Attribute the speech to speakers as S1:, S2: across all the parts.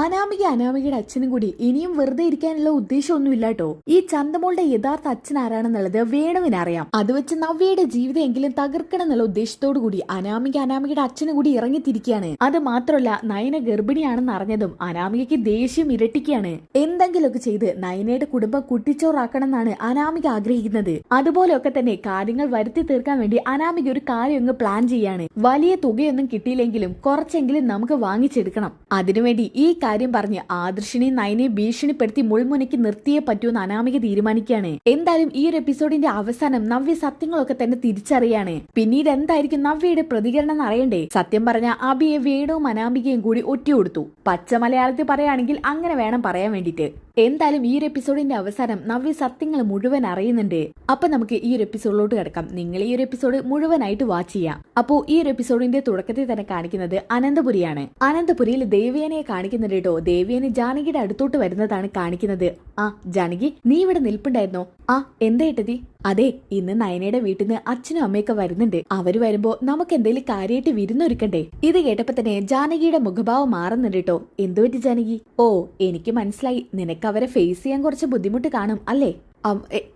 S1: അനാമിക അനാമികയുടെ അച്ഛനും കൂടി ഇനിയും വെറുതെ ഇരിക്കാനുള്ള ഉദ്ദേശമൊന്നും ഇല്ലാട്ടോ. ഈ ചന്തമോളുടെ യഥാർത്ഥ അച്ഛൻ ആരാണെന്നുള്ളത് വേണുവിന് അറിയാം. അത് വെച്ച് നവ്യയുടെ ജീവിതം എങ്കിലും തകർക്കണം എന്നുള്ള ഉദ്ദേശത്തോടു കൂടി അനാമിക അനാമികയുടെ അച്ഛനും കൂടി ഇറങ്ങിത്തിരിക്കുകയാണ്. അത് മാത്രമല്ല നയന ഗർഭിണിയാണെന്ന് അറിഞ്ഞതും അനാമികയ്ക്ക് ദേഷ്യം ഇരട്ടിക്കുകയാണ്. എന്തെങ്കിലുമൊക്കെ ചെയ്ത് നയനയുടെ കുടുംബം കുട്ടിച്ചോറാക്കണം എന്നാണ് അനാമിക ആഗ്രഹിക്കുന്നത്. അതുപോലെയൊക്കെ തന്നെ കാര്യങ്ങൾ വരുത്തി തീർക്കാൻ വേണ്ടി അനാമിക ഒരു കാര്യം അങ്ങ് പ്ലാൻ ചെയ്യാണ്. വലിയ തുകയൊന്നും കിട്ടിയില്ലെങ്കിലും കുറച്ചെങ്കിലും നമുക്ക് വാങ്ങിച്ചെടുക്കണം. അതിനുവേണ്ടി ഈ കാര്യം പറഞ്ഞ് ആദർശിനെ നയനെ ഭീഷണിപ്പെടുത്തി മുൾമുനയ്ക്ക് നിർത്തിയേ പറ്റൂന്ന് അനാമിക തീരുമാനിക്കുകയാണ്. എന്തായാലും ഈ ഒരു എപ്പിസോഡിന്റെ അവസാനം നവ്യ സത്യങ്ങളൊക്കെ തന്നെ തിരിച്ചറിയാണ്. പിന്നീട് എന്തായിരിക്കും നവ്യയുടെ പ്രതികരണം എന്ന് അറിയണ്ടേ? സത്യം പറഞ്ഞ അബിയെ വേണവും അനാമികയും കൂടി ഒറ്റ കൊടുത്തു. പച്ച മലയാളത്തിൽ പറയുകയാണെങ്കിൽ അങ്ങനെ വേണം പറയാൻ വേണ്ടിയിട്ട്. എന്തായാലും ഈ ഒരു എപ്പിസോഡിന്റെ അവസാനം നവ്യ സത്യങ്ങൾ മുഴുവൻ അറിയുന്നുണ്ട്. അപ്പൊ നമുക്ക് ഈ ഒരു എപ്പിസോഡിലോട്ട് കിടക്കാം. നിങ്ങൾ ഈ ഒരു എപ്പിസോഡ് മുഴുവനായിട്ട് വാച്ച് ചെയ്യാം. അപ്പോ ഈ ഒരു എപ്പിസോഡിന്റെ തുടക്കത്തിൽ തന്നെ കാണിക്കുന്നത് അനന്തപുരിയാണ്. അനന്തപുരിയിൽ ദേവിയനെ കാണിക്കുന്നുണ്ട് കേട്ടോ. ദേവിയനെ ജാനകിയുടെ അടുത്തോട്ട് വരുന്നതാണ് കാണിക്കുന്നത്. ആ ജാനകി നീ ഇവിടെ നിൽപ്പുണ്ടായിരുന്നോ? ആ എന്താ ഇട്ടതി അതെ ഇന്ന് നയനയുടെ വീട്ടിൽ നിന്ന് അച്ഛനും അമ്മയൊക്കെ വരുന്നുണ്ട്. അവർ വരുമ്പോ നമുക്ക് എന്തെങ്കിലും കാര്യമായിട്ട് വിരുന്നൊരുക്കണ്ടേ? ഇത് കേട്ടപ്പോ തന്നെ ജാനകിയുടെ മുഖഭാവം മാറുന്നുണ്ട് കേട്ടോ. എന്തുപറ്റി ജാനകി? ഓ എനിക്ക് മനസ്സിലായി. നിനക്ക് അവരെ ഫേസ് ചെയ്യാൻ കുറച്ച് ബുദ്ധിമുട്ട് കാണും അല്ലേ?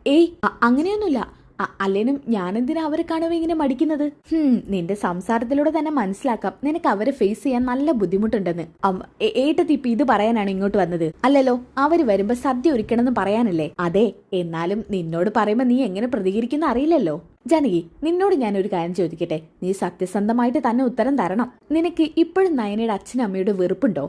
S1: ഏയ് അങ്ങനെയൊന്നുമില്ല. അല്ലേനും ഞാനെന്തിനാ അവരെ കാണുമ്പോ ഇങ്ങനെ മടിക്കുന്നത്? നിന്റെ സംസാരത്തിലൂടെ തന്നെ മനസ്സിലാക്കാം. നിനക്ക് അവരെ ഫേസ് ചെയ്യാൻ നല്ല ബുദ്ധിമുട്ടുണ്ടെന്ന്. ഏട്ടത്തി ഇപ്പൊ ഇത് പറയാനാണ് ഇങ്ങോട്ട് വന്നത്. അല്ലല്ലോ അവർ വരുമ്പോ സദ്യ ഒരുക്കണമെന്ന് പറയാനല്ലേ? അതെ എന്നാലും നിന്നോട് പറയുമ്പോ നീ എങ്ങനെ പ്രതികരിക്കുന്ന അറിയില്ലല്ലോ. ജാനകി നിന്നോട് ഞാൻ ഒരു കാര്യം ചോദിക്കട്ടെ? നീ സത്യസന്ധമായിട്ട് തന്നെ ഉത്തരം തരണം. നിനക്ക് ഇപ്പോഴും നയനയുടെ അച്ഛനും അമ്മയുടെ വെറുപ്പുണ്ടോ?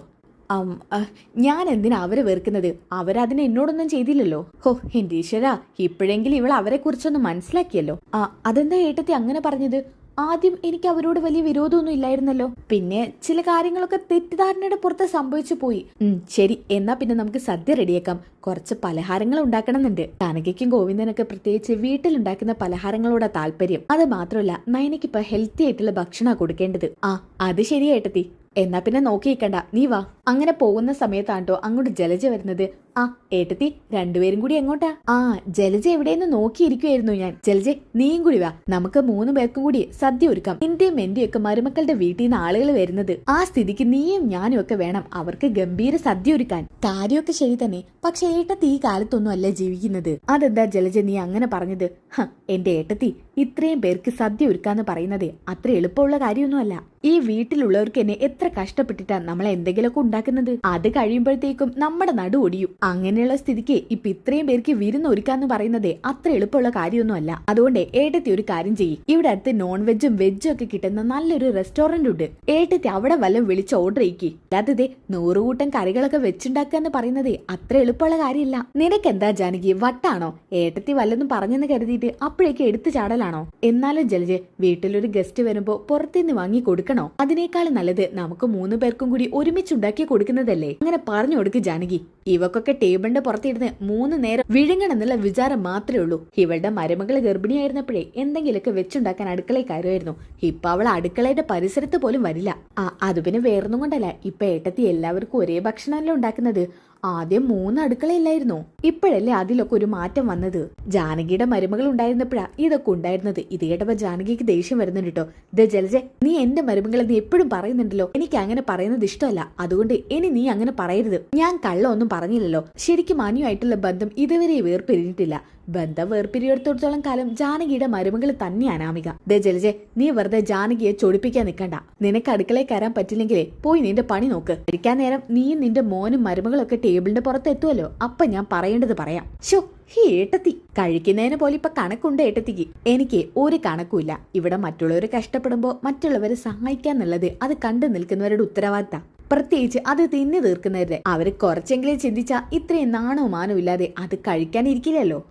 S1: ഞാൻ എന്തിനാ അവരെ വെറുക്കുന്നത്? അവരതിന് എന്നോടൊന്നും ചെയ്തില്ലല്ലോ. ഹോ എന്റെ ഈശ്വര ഇപ്പോഴെങ്കിലും ഇവൾ അവരെ കുറിച്ചൊന്ന് മനസ്സിലാക്കിയല്ലോ. ആ അതെന്താ ഏട്ടത്തി അങ്ങനെ പറഞ്ഞത്? ആദ്യം എനിക്ക് അവരോട് വലിയ വിരോധമൊന്നും ഇല്ലായിരുന്നല്ലോ. പിന്നെ ചില കാര്യങ്ങളൊക്കെ തെറ്റിദ്ധാരണയുടെ പുറത്ത് സംഭവിച്ചു പോയി. ശരി എന്നാ പിന്നെ നമുക്ക് സദ്യ റെഡിയാക്കാം. കുറച്ച് പലഹാരങ്ങൾ ഉണ്ടാക്കണമെന്നുണ്ട്. കനകയ്ക്കും ഗോവിന്ദനൊക്കെ പ്രത്യേകിച്ച് വീട്ടിലുണ്ടാക്കുന്ന പലഹാരങ്ങളോടാ താല്പര്യം. അത് മാത്രമല്ല നയനയ്ക്ക് ഇപ്പൊ ഹെൽത്തി ആയിട്ടുള്ള ഭക്ഷണമാണ് കൊടുക്കേണ്ടത്. ആ അത് ശരിയാ ഏട്ടത്തി. എന്നാ പിന്നെ നോക്കിയിക്കണ്ട. നീ വാ. അങ്ങനെ പോകുന്ന സമയത്താണ്ടോ അങ്ങോട്ട് ജലജ വരുന്നത്? ആ ഏട്ടത്തി രണ്ടുപേരും കൂടി എങ്ങോട്ടാ? ആ ജലജ എവിടെയെന്ന് നോക്കിയിരിക്കുവായിരുന്നു ഞാൻ. ജലജ നീയും കൂടി വാ. നമുക്ക് മൂന്ന് പേർക്കും കൂടി സദ്യ ഒരുക്കാം. നിന്റെയും എന്റെയും ഒക്കെ മരുമക്കളുടെ വീട്ടിൽ നിന്ന് ആളുകൾ വരുന്നത്. ആ സ്ഥിതിക്ക് നീയും ഞാനും ഒക്കെ വേണം അവർക്ക് ഗംഭീര സദ്യ ഒരുക്കാൻ. കാര്യമൊക്കെ ശരി തന്നെ. പക്ഷെ ഏട്ടത്തി ഈ കാലത്തൊന്നും അല്ല ജീവിക്കുന്നത്. അതെന്താ ജലജ നീ അങ്ങനെ പറഞ്ഞത്? ഹ എന്റെ ഏട്ടത്തി ഇത്രയും പേർക്ക് സദ്യ ഒരുക്കാന്ന് പറയുന്നത് അത്ര എളുപ്പമുള്ള കാര്യമൊന്നുമല്ല. ഈ വീട്ടിലുള്ളവർക്ക് എന്നെ എത്ര കഷ്ടപ്പെട്ടിട്ടാ നമ്മളെ എന്തെങ്കിലുമൊക്കെ ഉണ്ടാക്കുന്നത്? അത് കഴിയുമ്പോഴത്തേക്കും നമ്മുടെ നടു ഒടിയും. അങ്ങനെയുള്ള സ്ഥിതിക്ക് ഇപ്പൊ ഇത്രയും പേർക്ക് വിരുന്ന് ഒരുക്കാന്ന് പറയുന്നത് അത്ര എളുപ്പമുള്ള കാര്യമൊന്നുമല്ല. അതുകൊണ്ട് ഏട്ടത്തി ഒരു കാര്യം ചെയ്യും. ഇവിടെ അടുത്ത് നോൺ വെജും വെജും ഒക്കെ കിട്ടുന്ന നല്ലൊരു റെസ്റ്റോറന്റ് ഉണ്ട്. ഏട്ടത്തി അവിടെ വല്ലതും വിളിച്ച് ഓർഡർ ചെയ്യിക്കി. അല്ലാതെ നൂറുകൂട്ടം കറികളൊക്കെ വെച്ചുണ്ടാക്കുക എന്ന് പറയുന്നത് അത്ര എളുപ്പമുള്ള കാര്യമില്ല. നിനക്കെന്താ ജാനകി? വട്ടാണോ? ഏട്ടത്തി വല്ലതും പറഞ്ഞെന്ന് കരുതിയിട്ട് അപ്പോഴേക്ക് എടുത്തു ചാടലാണോ? എന്നാലും ജലജ് വീട്ടിലൊരു ഗസ്റ്റ് വരുമ്പോ പുറത്തുനിന്ന് വാങ്ങി കൊടുക്കണോ? അതിനേക്കാൾ നല്ലത് നമുക്ക് മൂന്ന് പേർക്കും കൂടി ഒരുമിച്ചുണ്ടാക്കി കൊടുക്കുന്നതല്ലേ? അങ്ങനെ പറഞ്ഞു കൊടുക്ക് ജാനകി. ഇവക്കൊക്കെ ടേബിളിന്റെ പുറത്തിരുന്ന് മൂന്ന് നേരം വിഴുങ്ങണമെന്നുള്ള വിചാരം മാത്രമേ ഉള്ളൂ. ഇവളുടെ മരുമകൾ ഗർഭിണിയായിരുന്നപ്പോഴേ എന്തെങ്കിലുമൊക്കെ വെച്ചുണ്ടാക്കാൻ അടുക്കളയിൽ കയറുമായിരുന്നു ഇപ്പൊ അവൾ അടുക്കളയുടെ പരിസരത്ത് പോലും വരില്ല. ആ അത് പിന്നെ വേറൊന്നും കൊണ്ടല്ല. ഇപ്പൊ ഏട്ടത്തി എല്ലാവർക്കും ഒരേ ഭക്ഷണമല്ല ഉണ്ടാക്കുന്നത്. ആദ്യം മൂന്ന് അടുക്കളയില്ലായിരുന്നോ ഇപ്പോഴല്ലേ അതിലൊക്കെ ഒരു മാറ്റം വന്നത്. ജാനകിയുടെ മരുമകൾ ഉണ്ടായിരുന്നപ്പോഴാ ഇതൊക്കെ ഉണ്ടായിരുന്നത്. ഇത് കേട്ടപ്പോ ജാനകിക്ക് ദേഷ്യം വരുന്നുണ്ട് കേട്ടോ ദ ജലജെ നീ എന്റെ മരുമകൾ നീ എപ്പോഴും പറയുന്നുണ്ടല്ലോ. എനിക്ക് അങ്ങനെ പറയുന്നത് ഇഷ്ടമല്ല. അതുകൊണ്ട് ഇനി നീ അങ്ങനെ പറയരുത്. ഞാൻ കള്ളൊന്നും പറഞ്ഞില്ലല്ലോ. ശരിക്കും മാന്യമായിട്ടുള്ള ബന്ധം ഇതുവരെ വേർപിരിഞ്ഞിട്ടില്ല. ബന്ധം വേർപിരിയെടുത്തോളം കാലം ജാനകിയുടെ മരുമകൾ തന്നെ അനാമിക. ദേ ജലജെ നീ വെറുതെ ജാനകിയെ ചൊടിപ്പിക്കാൻ നിൽക്കണ്ട നിനക്ക് അടുക്കളയിൽ കയറാൻ പറ്റില്ലെങ്കിലേ പോയി നിന്റെ പണി നോക്ക്. കഴിക്കാൻ നേരം നീയും നിന്റെ മോനും മരുമകളൊക്കെ ടേബിളിന്റെ പുറത്ത് എത്തുമല്ലോ അപ്പൊ ഞാൻ പറയേണ്ടത് പറയാം. ഷോ ഹീ ഏട്ടത്തി. കഴിക്കുന്നതിന് പോലെ ഇപ്പൊ കണക്കുണ്ട് ഏട്ടത്തിക്ക്. എനിക്ക് ഒരു കണക്കുമില്ല. ഇവിടെ മറ്റുള്ളവർ കഷ്ടപ്പെടുമ്പോ മറ്റുള്ളവരെ സഹായിക്കാന്നുള്ളത് അത് കണ്ടു നിൽക്കുന്നവരുടെ ഉത്തരവാദിത്ത. പ്രത്യേകിച്ച് അത് തിന്നു തീർക്കുന്നവരുടെ. അവർ കുറച്ചെങ്കിലും ചിന്തിച്ചാ ഇത്രയും നാണോ മാനോ ഇല്ലാതെ അത് കഴിക്കാനിരിക്കില്ലല്ലോ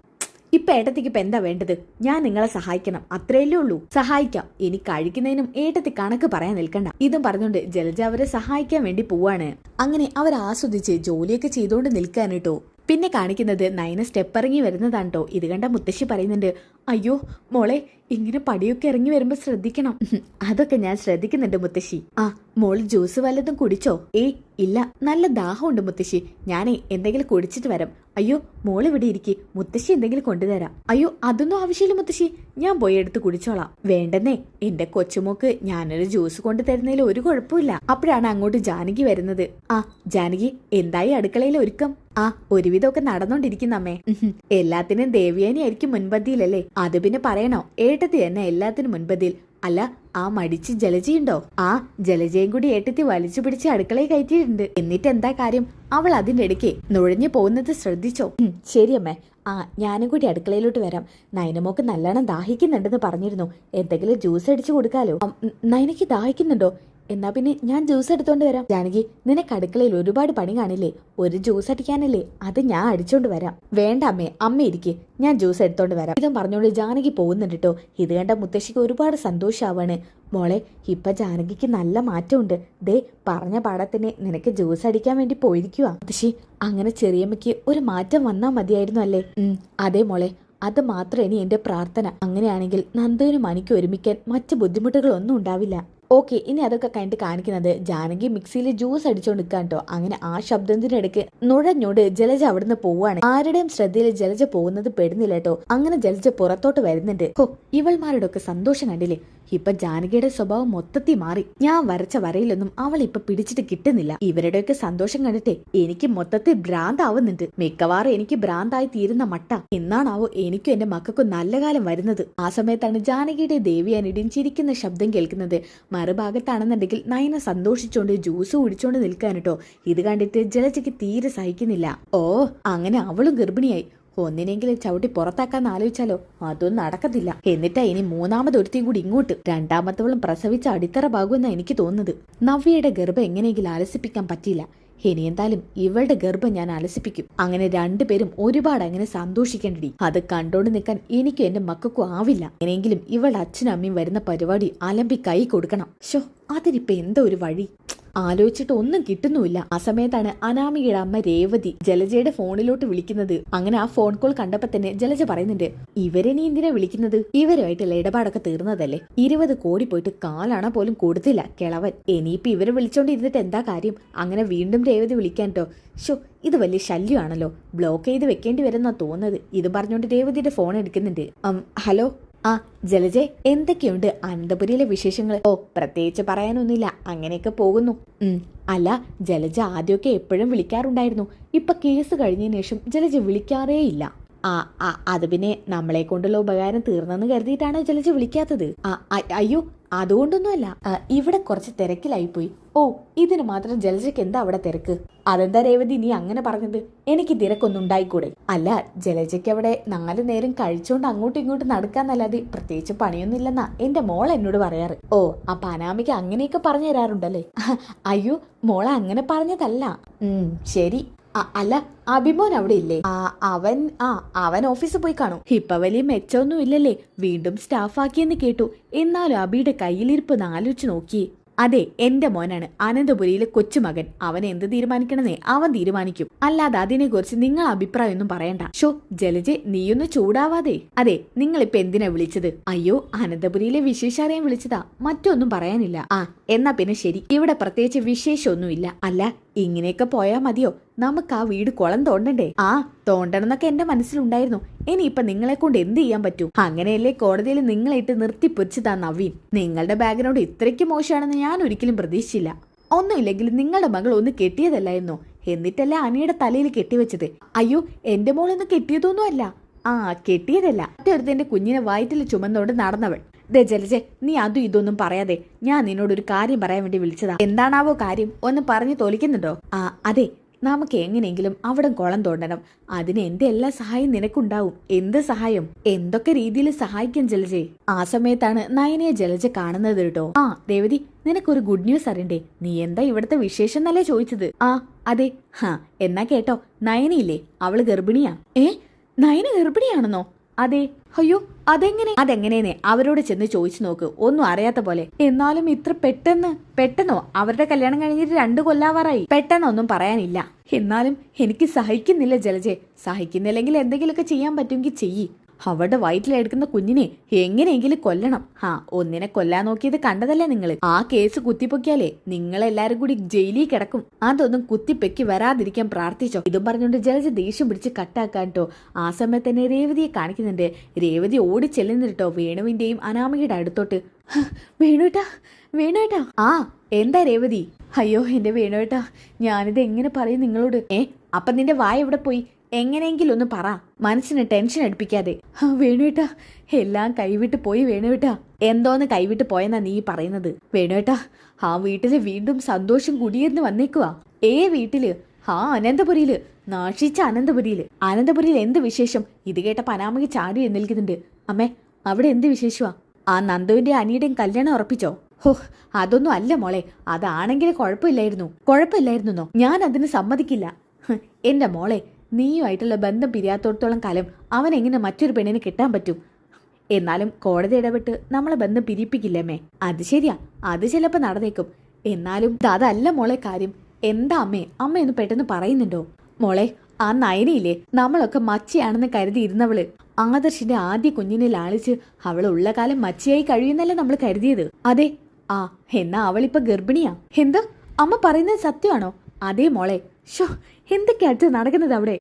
S1: ഇപ്പൊ ഏട്ടത്തിക്ക് ഇപ്പൊ എന്താ വേണ്ടത്? ഞാൻ നിങ്ങളെ സഹായിക്കണം. അത്രയല്ലേ ഉള്ളൂ. സഹായിക്കാം. ഇനി കഴിക്കുന്നതിനും ഏട്ടത്തി കണക്ക് പറയാൻ നിൽക്കണ്ട. ഇതും പറഞ്ഞുകൊണ്ട് ജലജ അവരെ സഹായിക്കാൻ വേണ്ടി പോവാണ്. അങ്ങനെ അവർ ആസ്വദിച്ച് ജോലിയൊക്കെ ചെയ്തുകൊണ്ട് നിൽക്കാൻ കേട്ടോ. പിന്നെ കാണിക്കുന്നത് നയന സ്റ്റെപ്പ് ഇറങ്ങി വരുന്നതാണ് കേട്ടോ. ഇത് കണ്ട മുത്തശ്ശി പറയുന്നുണ്ട് അയ്യോ മോളെ ഇങ്ങനെ പടിയൊക്കെ ഇറങ്ങി വരുമ്പോ ശ്രദ്ധിക്കണം. അതൊക്കെ ഞാൻ ശ്രദ്ധിക്കുന്നുണ്ട് മുത്തശ്ശി. ആ മോൾ ജ്യൂസ് വല്ലതും കുടിച്ചോ? ഏയ് ഇല്ല നല്ല ദാഹമുണ്ട് മുത്തശ്ശി. ഞാനേ എന്തെങ്കിലും കുടിച്ചിട്ട് വരാം. അയ്യോ മോൾ ഇവിടെ ഇരിക്കെ. മുത്തശ്ശി എന്തെങ്കിലും കൊണ്ടുതരാം. അയ്യോ അതൊന്നും ആവശ്യമില്ല മുത്തശ്ശി. ഞാൻ പോയി എടുത്ത് കുടിച്ചോളാം. വേണ്ടെന്നേ എന്റെ കൊച്ചുമോക്ക് ഞാനൊരു ജ്യൂസ് കൊണ്ടു തരുന്നതിൽ ഒരു കുഴപ്പമില്ല. അപ്പോഴാണ് അങ്ങോട്ട് ജാനകി വരുന്നത്. ആ ജാനകി എന്തായി അടുക്കളയിൽ ഒരുക്കം? ആ ഒരുവിധമൊക്കെ നടന്നോണ്ടിരിക്കുന്ന അമ്മേ എല്ലാത്തിനും ദേവിയാനി ആയിരിക്കും മുൻപന്തിയിലല്ലേ? അത് പിന്നെ പറയണോ? ഏട്ടത്തി തന്നെ എല്ലാത്തിനും മുൻപതിൽ അല്ല ആ മടിച്ച് ജലജയുണ്ടോ ആ ജലജയും കൂടി ഏട്ടത്തി വലിച്ചു പിടിച്ച് അടുക്കളയിൽ കയറ്റിയിട്ടുണ്ട്. എന്നിട്ട് എന്താ കാര്യം? അവൾ അതിന്റെ ഇടയ്ക്ക് നുഴഞ്ഞു പോകുന്നത് ശ്രദ്ധിച്ചോ? ശരിയമ്മേ. ആ ഞാനും കൂടി അടുക്കളയിലോട്ട് വരാം. നയനമോക്ക് നല്ലോണം ദാഹിക്കുന്നുണ്ടെന്ന് പറഞ്ഞിരുന്നു. എന്തെങ്കിലും ജ്യൂസ് അടിച്ചു കൊടുക്കാലോ? നയനക്ക് ദാഹിക്കുന്നുണ്ടോ? എന്നാ പിന്നെ ഞാൻ ജ്യൂസ് എടുത്തോണ്ട് വരാം. ജാനകി നിനക്ക് അടുക്കളയിൽ ഒരുപാട് പണി കാണില്ലേ? ഒരു ജ്യൂസ് അടിക്കാനല്ലേ? അത് ഞാൻ അടിച്ചോണ്ട് വരാം. വേണ്ട അമ്മേ അമ്മ ഇരിക്കെ. ഞാൻ ജ്യൂസ് എടുത്തോണ്ട് വരാം. ഇതും പറഞ്ഞോണ്ട് ജാനകി പോകുന്നുണ്ട് കേട്ടോ ഇത് കണ്ട മുത്തശ്ശിക്ക് ഒരുപാട് സന്തോഷാവാണ്. മോളെ ഇപ്പൊ ജാനകിക്ക് നല്ല മാറ്റമുണ്ട്. ദേ പറഞ്ഞ പാടത്തിന് നിനക്ക് ജ്യൂസ് അടിക്കാൻ വേണ്ടി പോയിരിക്കുവാ. മുത്തശ്ശി അങ്ങനെ ചെറിയമ്മയ്ക്ക് ഒരു മാറ്റം വന്നാ മതിയായിരുന്നു അല്ലേ? അതെ മോളെ. അത് മാത്രം ഇനി എന്റെ പ്രാർത്ഥന. അങ്ങനെയാണെങ്കിൽ നന്ദനും മണിക്ക് ഒരുമിക്കാൻ മറ്റ് ബുദ്ധിമുട്ടുകളൊന്നും ഉണ്ടാവില്ല. ഓക്കെ ഇനി അതൊക്കെ കഴിഞ്ഞിട്ട് കാണിക്കുന്നത് ജാനകി മിക്സിയിൽ ജ്യൂസ് അടിച്ചോണ്ട് നിൽക്കാൻ കേട്ടോ അങ്ങനെ ആ ശബ്ദത്തിന്റെ ഇടയ്ക്ക് നുഴഞ്ഞോട് ജലജ അവിടുന്ന് പോവാണ്. ആരുടെയും ശ്രദ്ധയിൽ ജലജ പോകുന്നത് പെടുന്നില്ല കേട്ടോ അങ്ങനെ ജലജ പുറത്തോട്ട് വരുന്നുണ്ട്. ഹോ ഇവൾമാരുടെ ഒക്കെ സന്തോഷം കണ്ടില്ലേ? ഇപ്പൊ ജാനകിയുടെ സ്വഭാവം മൊത്തത്തിൽ മാറി. ഞാൻ വരച്ച വരയിലൊന്നും അവൾ ഇപ്പൊ പിടിച്ചിട്ട് കിട്ടുന്നില്ല. ഇവരുടെയൊക്കെ സന്തോഷം കണ്ടിട്ടേ എനിക്ക് മൊത്തത്തിൽ ഭ്രാന്താവുന്നുണ്ട്. മിക്കവാറും എനിക്ക് ഭ്രാന്തായി തീരുന്ന മട്ട. എന്നാണാവോ എനിക്കും എന്റെ മക്കൾക്കും നല്ല കാലം വരുന്നത്. ആ സമയത്താണ് ജാനകിയുടെ ദേവിയാനിടിയും ചിരിക്കുന്ന ശബ്ദം കേൾക്കുന്നത്. മറുഭാഗത്താണെന്നുണ്ടെങ്കിൽ നയന സന്തോഷിച്ചോണ്ട് ജ്യൂസ് കുടിച്ചോണ്ട് നിൽക്കാൻ കേട്ടോ ഇത് കണ്ടിട്ട് ജലജയ്ക്ക് തീരെ സഹിക്കുന്നില്ല. ഓ അങ്ങനെ അവളും ഗർഭിണിയായി. ഒന്നിനെങ്കിലും ചവിട്ടി പുറത്താക്കാന്ന് ആലോചിച്ചാലോ? അതൊന്നും നടക്കത്തില്ല. എന്നിട്ടാ ഇനി മൂന്നാമത് ഒരുത്തി കൂടി ഇങ്ങോട്ട്. രണ്ടാമത്തവളും പ്രസവിച്ച അടിത്തറ ഭാഗമെന്നാ എനിക്ക് തോന്നുന്നത്. നവ്യയുടെ ഗർഭം എങ്ങനെയെങ്കിലും ആലസിപ്പിക്കാൻ പറ്റിയില്ല. ഇനി എന്തായാലും ഇവളുടെ ഗർഭം ഞാൻ അലസിപ്പിക്കും അങ്ങനെ രണ്ടുപേരും ഒരുപാട് അങ്ങനെ സന്തോഷിക്കേണ്ടി അത് കണ്ടോണ്ട് നിൽക്കാൻ എനിക്കും എന്റെ മക്കൾക്കും ആവില്ല. എങ്ങനെയെങ്കിലും ഇവളുടെ അച്ഛനും അമ്മയും വരുന്ന പരിപാടി അലമ്പി കൈ കൊടുക്കണം. ഷോ അതിനിപ്പോ എന്താ ഒരു വഴി? ആലോചിച്ചിട്ട് ഒന്നും കിട്ടുന്നുമില്ല. ആ സമയത്താണ് അനാമികയുടെ അമ്മ രേവതി ജലജയുടെ ഫോണിലോട്ട് വിളിക്കുന്നത്. അങ്ങനെ ആ ഫോൺ കോൾ കണ്ടപ്പോ തന്നെ ജലജ പറയുന്നുണ്ട് ഇവരെ നീ എന്തിനാ വിളിക്കുന്നത്? ഇവരുമായിട്ടുള്ള ഇടപാടൊക്കെ തീർന്നതല്ലേ? ഇരുപത് കോടി പോയിട്ട് കാലാണ പോലും കൊടുത്തില്ല കിളവൻ. ഇനിയിപ്പോ ഇവരെ വിളിച്ചോണ്ടിരുന്നിട്ട് എന്താ കാര്യം? അങ്ങനെ വീണ്ടും രേവതി വിളിക്കാൻ ട്ടോ. ഷോ ഇത് വലിയ ശല്യമാണല്ലോ. ബ്ലോക്ക് ചെയ്ത് വെക്കേണ്ടി വരുന്നാ തോന്നുന്നത്. ഇത് പറഞ്ഞോണ്ട് രേവതിയുടെ ഫോൺ എടുക്കുന്നുണ്ട്. ഹലോ? ആ ജലജെ എന്തൊക്കെയുണ്ട് അനന്തപുരിയിലെ വിശേഷങ്ങൾ ഓ പ്രത്യേകിച്ച് പറയാനൊന്നുമില്ല. അങ്ങനെയൊക്കെ പോകുന്നു. അല്ല ജലജ ആദ്യമൊക്കെ എപ്പോഴും വിളിക്കാറുണ്ടായിരുന്നു. ഇപ്പൊ കേസ് കഴിഞ്ഞതിന് ശേഷം ജലജ വിളിക്കാറേ ഇല്ല ആ ആ അത് പിന്നെ നമ്മളെ കൊണ്ടുള്ള ഉപകാരം തീർന്നെന്ന് കരുതിയിട്ടാണ് ചിലച്ച് വിളിക്കാത്തത്. അയ്യോ അതുകൊണ്ടൊന്നുമല്ല. ആ, ഇവിടെ കുറച്ച് തിരക്കിലായി പോയി ഓ ഇതിന് മാത്രം ജലജയ്ക്ക് എന്താ അവിടെ തിരക്ക്? അതെന്താ രേവതി നീ അങ്ങനെ പറഞ്ഞത്? എനിക്ക് തിരക്കൊന്നും ഉണ്ടായിക്കൂടെ. അല്ല ജലജയ്ക്ക് അവിടെ നാല് നേരം കഴിച്ചോണ്ട് അങ്ങോട്ടും ഇങ്ങോട്ടും നടക്കാന്നല്ലാതെ പ്രത്യേകിച്ച് പണിയൊന്നുമില്ലെന്നാ എന്റെ മോൾ എന്നോട് പറയാറ്. ഓ ആ അനാമിക അങ്ങനെയൊക്കെ പറഞ്ഞു തരാറുണ്ടല്ലേ? അയ്യോ മോളെ അങ്ങനെ പറഞ്ഞതല്ല. ഉം ശരി. അല്ല അഭിമോൻ അവിടെ ഇല്ലേ? ആ അവൻ ആ അവൻ ഓഫീസിൽ പോയി കാണും. ഇപ്പൊ വലിയ മെച്ചമൊന്നും ഇല്ലല്ലേ? വീണ്ടും സ്റ്റാഫാക്കിയെന്ന് കേട്ടു. എന്നാലും അബിയുടെ കയ്യിലിരിപ്പ് ആലോചിച്ച് നോക്കി. അതെ എന്റെ മോനാണ്. അനന്തപുരിയിലെ കൊച്ചുമകൻ അവൻ എന്ത് തീരുമാനിക്കണമെന്നേ അവൻ തീരുമാനിക്കും. അല്ലാതെ അതിനെ കുറിച്ച് നിങ്ങൾ അഭിപ്രായമൊന്നും പറയണ്ട. ഷോ ജലജെ നീയൊന്ന് ചൂടാവാതെ. അതെ നിങ്ങൾ ഇപ്പൊ എന്തിനാ വിളിച്ചത്? അയ്യോ അനന്തപുരിയിലെ വിശേഷാലയം വിളിച്ചതാ. മറ്റൊന്നും പറയാനില്ല. ആ എന്നാ പിന്നെ ശരി. ഇവിടെ പ്രത്യേകിച്ച് വിശേഷമൊന്നുമില്ല. അല്ല ഇങ്ങനെയൊക്കെ പോയാ മതിയോ? നമുക്ക് ആ വീട് കുളം തോണ്ടണ്ടേ? ആ തോണ്ടണമെന്നൊക്കെ എന്റെ മനസ്സിലുണ്ടായിരുന്നു. ഇനിയിപ്പൊ നിങ്ങളെ കൊണ്ട് എന്ത് ചെയ്യാൻ പറ്റൂ? അങ്ങനെയല്ലേ കോടതിയിൽ നിങ്ങളെ ഇട്ട് നിർത്തിപ്പൊരിച്ചതാ നവീൻ. നിങ്ങളുടെ ബാക്ക്ഗ്രൗണ്ട് ഇത്രയ്ക്ക് മോശമാണെന്ന് ഞാൻ ഒരിക്കലും പ്രതീക്ഷിച്ചില്ല. ഒന്നുമില്ലെങ്കിൽ നിങ്ങളുടെ മകൾ ഒന്ന് കെട്ടിയതല്ലായിരുന്നു? എന്നിട്ടല്ലേ അനിയുടെ തലയിൽ കെട്ടിവെച്ചത്. അയ്യോ എന്റെ മോളൊന്ന് കെട്ടിയതൊന്നും അല്ല ആ കെട്ടിയതല്ല. മറ്റൊരുത്തന്റെ കുഞ്ഞിനെ വയറ്റിൽ ചുമന്നോണ്ട് നടന്നവൾ. ദേ ജലജെ നീ അതും ഇതൊന്നും പറയാതെ ഞാൻ നിന്നോട് ഒരു കാര്യം പറയാൻ വേണ്ടി വിളിച്ചതാ. എന്താണാവോ കാര്യം? ഒന്ന് പറഞ്ഞു തോലിക്കുന്നുണ്ടോ? ആ അതെ. നമുക്ക് എങ്ങനെയെങ്കിലും അവിടെ കുളം തോണ്ടണം. അതിന് എന്റെ എല്ലാ സഹായം നിനക്കുണ്ടാവും. എന്ത് സഹായം? എന്തൊക്കെ രീതിയിൽ സഹായിക്കും ജലജെ? ആ സമയത്താണ് നയനയെ ജലജ കാണുന്നത് കേട്ടോ. ആ രേവതി നിനക്കൊരു ഗുഡ് ന്യൂസ് അറിയണ്ടേ? നീ എന്താ ഇവിടുത്തെ വിശേഷം എന്നല്ലേ ചോദിച്ചത്? ആ അതെ. ഹാ എന്നാ കേട്ടോ. നയനയില്ലേ? അവൾ ഗർഭിണിയാ. ഏ? നയന ഗർഭിണിയാണെന്നോ? അതെ. അയ്യോ അതെങ്ങനെ? അതെങ്ങനെയെന്നെ? അവരോട് ചെന്ന് ചോദിച്ചു നോക്ക്. ഒന്നും അറിയാത്ത പോലെ. എന്നാലും ഇത്ര പെട്ടെന്ന് പെട്ടെന്നോ? അവരുടെ കല്യാണം കഴിഞ്ഞിട്ട് രണ്ടു കൊല്ലാവാറായി. പെട്ടെന്നൊന്നും പറയാനില്ല. എന്നാലും എനിക്ക് സഹിക്കുന്നില്ല ജലജെ. സഹിക്കുന്നില്ലെങ്കിൽ എന്തെങ്കിലുമൊക്കെ ചെയ്യാൻ പറ്റുമെങ്കിൽ ചെയ്യ്. അവളുടെ വയറ്റിലെടുക്കുന്ന കുഞ്ഞിനെ എങ്ങനെയെങ്കിലും കൊല്ലണം. ആ ഒന്നിനെ കൊല്ലാൻ നോക്കിയത് കണ്ടതല്ലേ നിങ്ങൾ ആ കേസ് കുത്തിപ്പൊക്കിയാലേ നിങ്ങളെല്ലാരും കൂടി ജയിലിൽ കിടക്കും. അതൊന്നും കുത്തിപ്പൊക്കി വരാതിരിക്കാൻ പ്രാർത്ഥിച്ചോ. ഇതും പറഞ്ഞുകൊണ്ട് ജലജ ദേഷ്യം പിടിച്ച് കട്ടാക്കാൻ കേട്ടോ ആ സമയത്ത് തന്നെ രേവതിയെ കാണിക്കുന്നുണ്ട്. രേവതി ഓടി ചെല്ലുന്നിട്ടോ വേണുവിന്റെയും അനാമികയുടെ അടുത്തോട്ട്. വേണുട്ടാ വേണുട്ടാ. ആ എന്താ രേവതി? അയ്യോ എന്റെ വേണുട്ടാ ഞാനിത് എങ്ങനെ പറയും നിങ്ങളോട്? ഏ അപ്പൊ നിന്റെ വായ എവിടെ പോയി? എങ്ങനെയെങ്കിലും ഒന്ന് പറ. മനസ്സിന് ടെൻഷൻ അടുപ്പിക്കാതെ. "ആ, വേണുവേട്ടാ എല്ലാം കൈവിട്ട് പോയി വേണുവേട്ടാ. എന്തോന്ന് കൈവിട്ട് പോയെന്നാ നീ പറയുന്നത്? വേണുവേട്ടാ ആ വീട്ടിൽ വീണ്ടും സന്തോഷം കുടിയേർന്ന് വന്നേക്കുവാ. ഏ വീട്ടിൽ? ആ അനന്തപുരിയിൽ. നാഷിച്ച അനന്തപുരിയിൽ. അനന്തപുരിയിൽ എന്ത് വിശേഷം? ഇത് കേട്ട പനാമയ്ക്ക് ചാടി എഴുന്നേൽക്കുന്നുണ്ട്. അമ്മേ അവിടെ എന്ത് വിശേഷമാ ആ നന്ദുവിന്റെ അനിയുടെയും കല്യാണം ഉറപ്പിച്ചോ? ഹോ അതൊന്നും അല്ല മോളെ. അതാണെങ്കിൽ കുഴപ്പമില്ലായിരുന്നു. കുഴപ്പമില്ലായിരുന്നോ? ഞാൻ അതിന് സമ്മതിക്കില്ല. എന്റെ മോളെ നീയുമായിട്ടുള്ള ബന്ധം പിരിയാത്തോടത്തോളം കാലം അവൻ എങ്ങനെ മറ്റൊരു പെണ്ണിന് കിട്ടാൻ പറ്റും? എന്നാലും കോടതി ഇടപെട്ട് നമ്മളെ ബന്ധം പിരിപ്പിക്കില്ലമ്മേ അത് ശരിയാ. അത് ചിലപ്പോ നടന്നേക്കും. എന്നാലും അതല്ല മോളെ കാര്യം. എന്താ അമ്മേ? അമ്മ ഒന്ന് പെട്ടെന്ന് പറയുന്നുണ്ടോ? മോളെ ആ നയനയില്ലേ? നമ്മളൊക്കെ മച്ചിയാണെന്ന് കരുതി ഇരുന്നവൾ. ആദർശിന്റെ ആദ്യ കുഞ്ഞിനെ ലാളിച്ച് അവൾ ഉള്ള കാലം മച്ചിയായി കഴിയുന്നല്ലേ നമ്മൾ കരുതിയത്? അതെ. ആ എന്നാ അവളിപ്പോ ഗർഭിണിയാ. എന്താ? അമ്മ പറയുന്നത് സത്യമാണോ? അതേ മോളെ. ഷോ എന്തൊക്കെയാ നടക്കുന്നത് അവിടെ?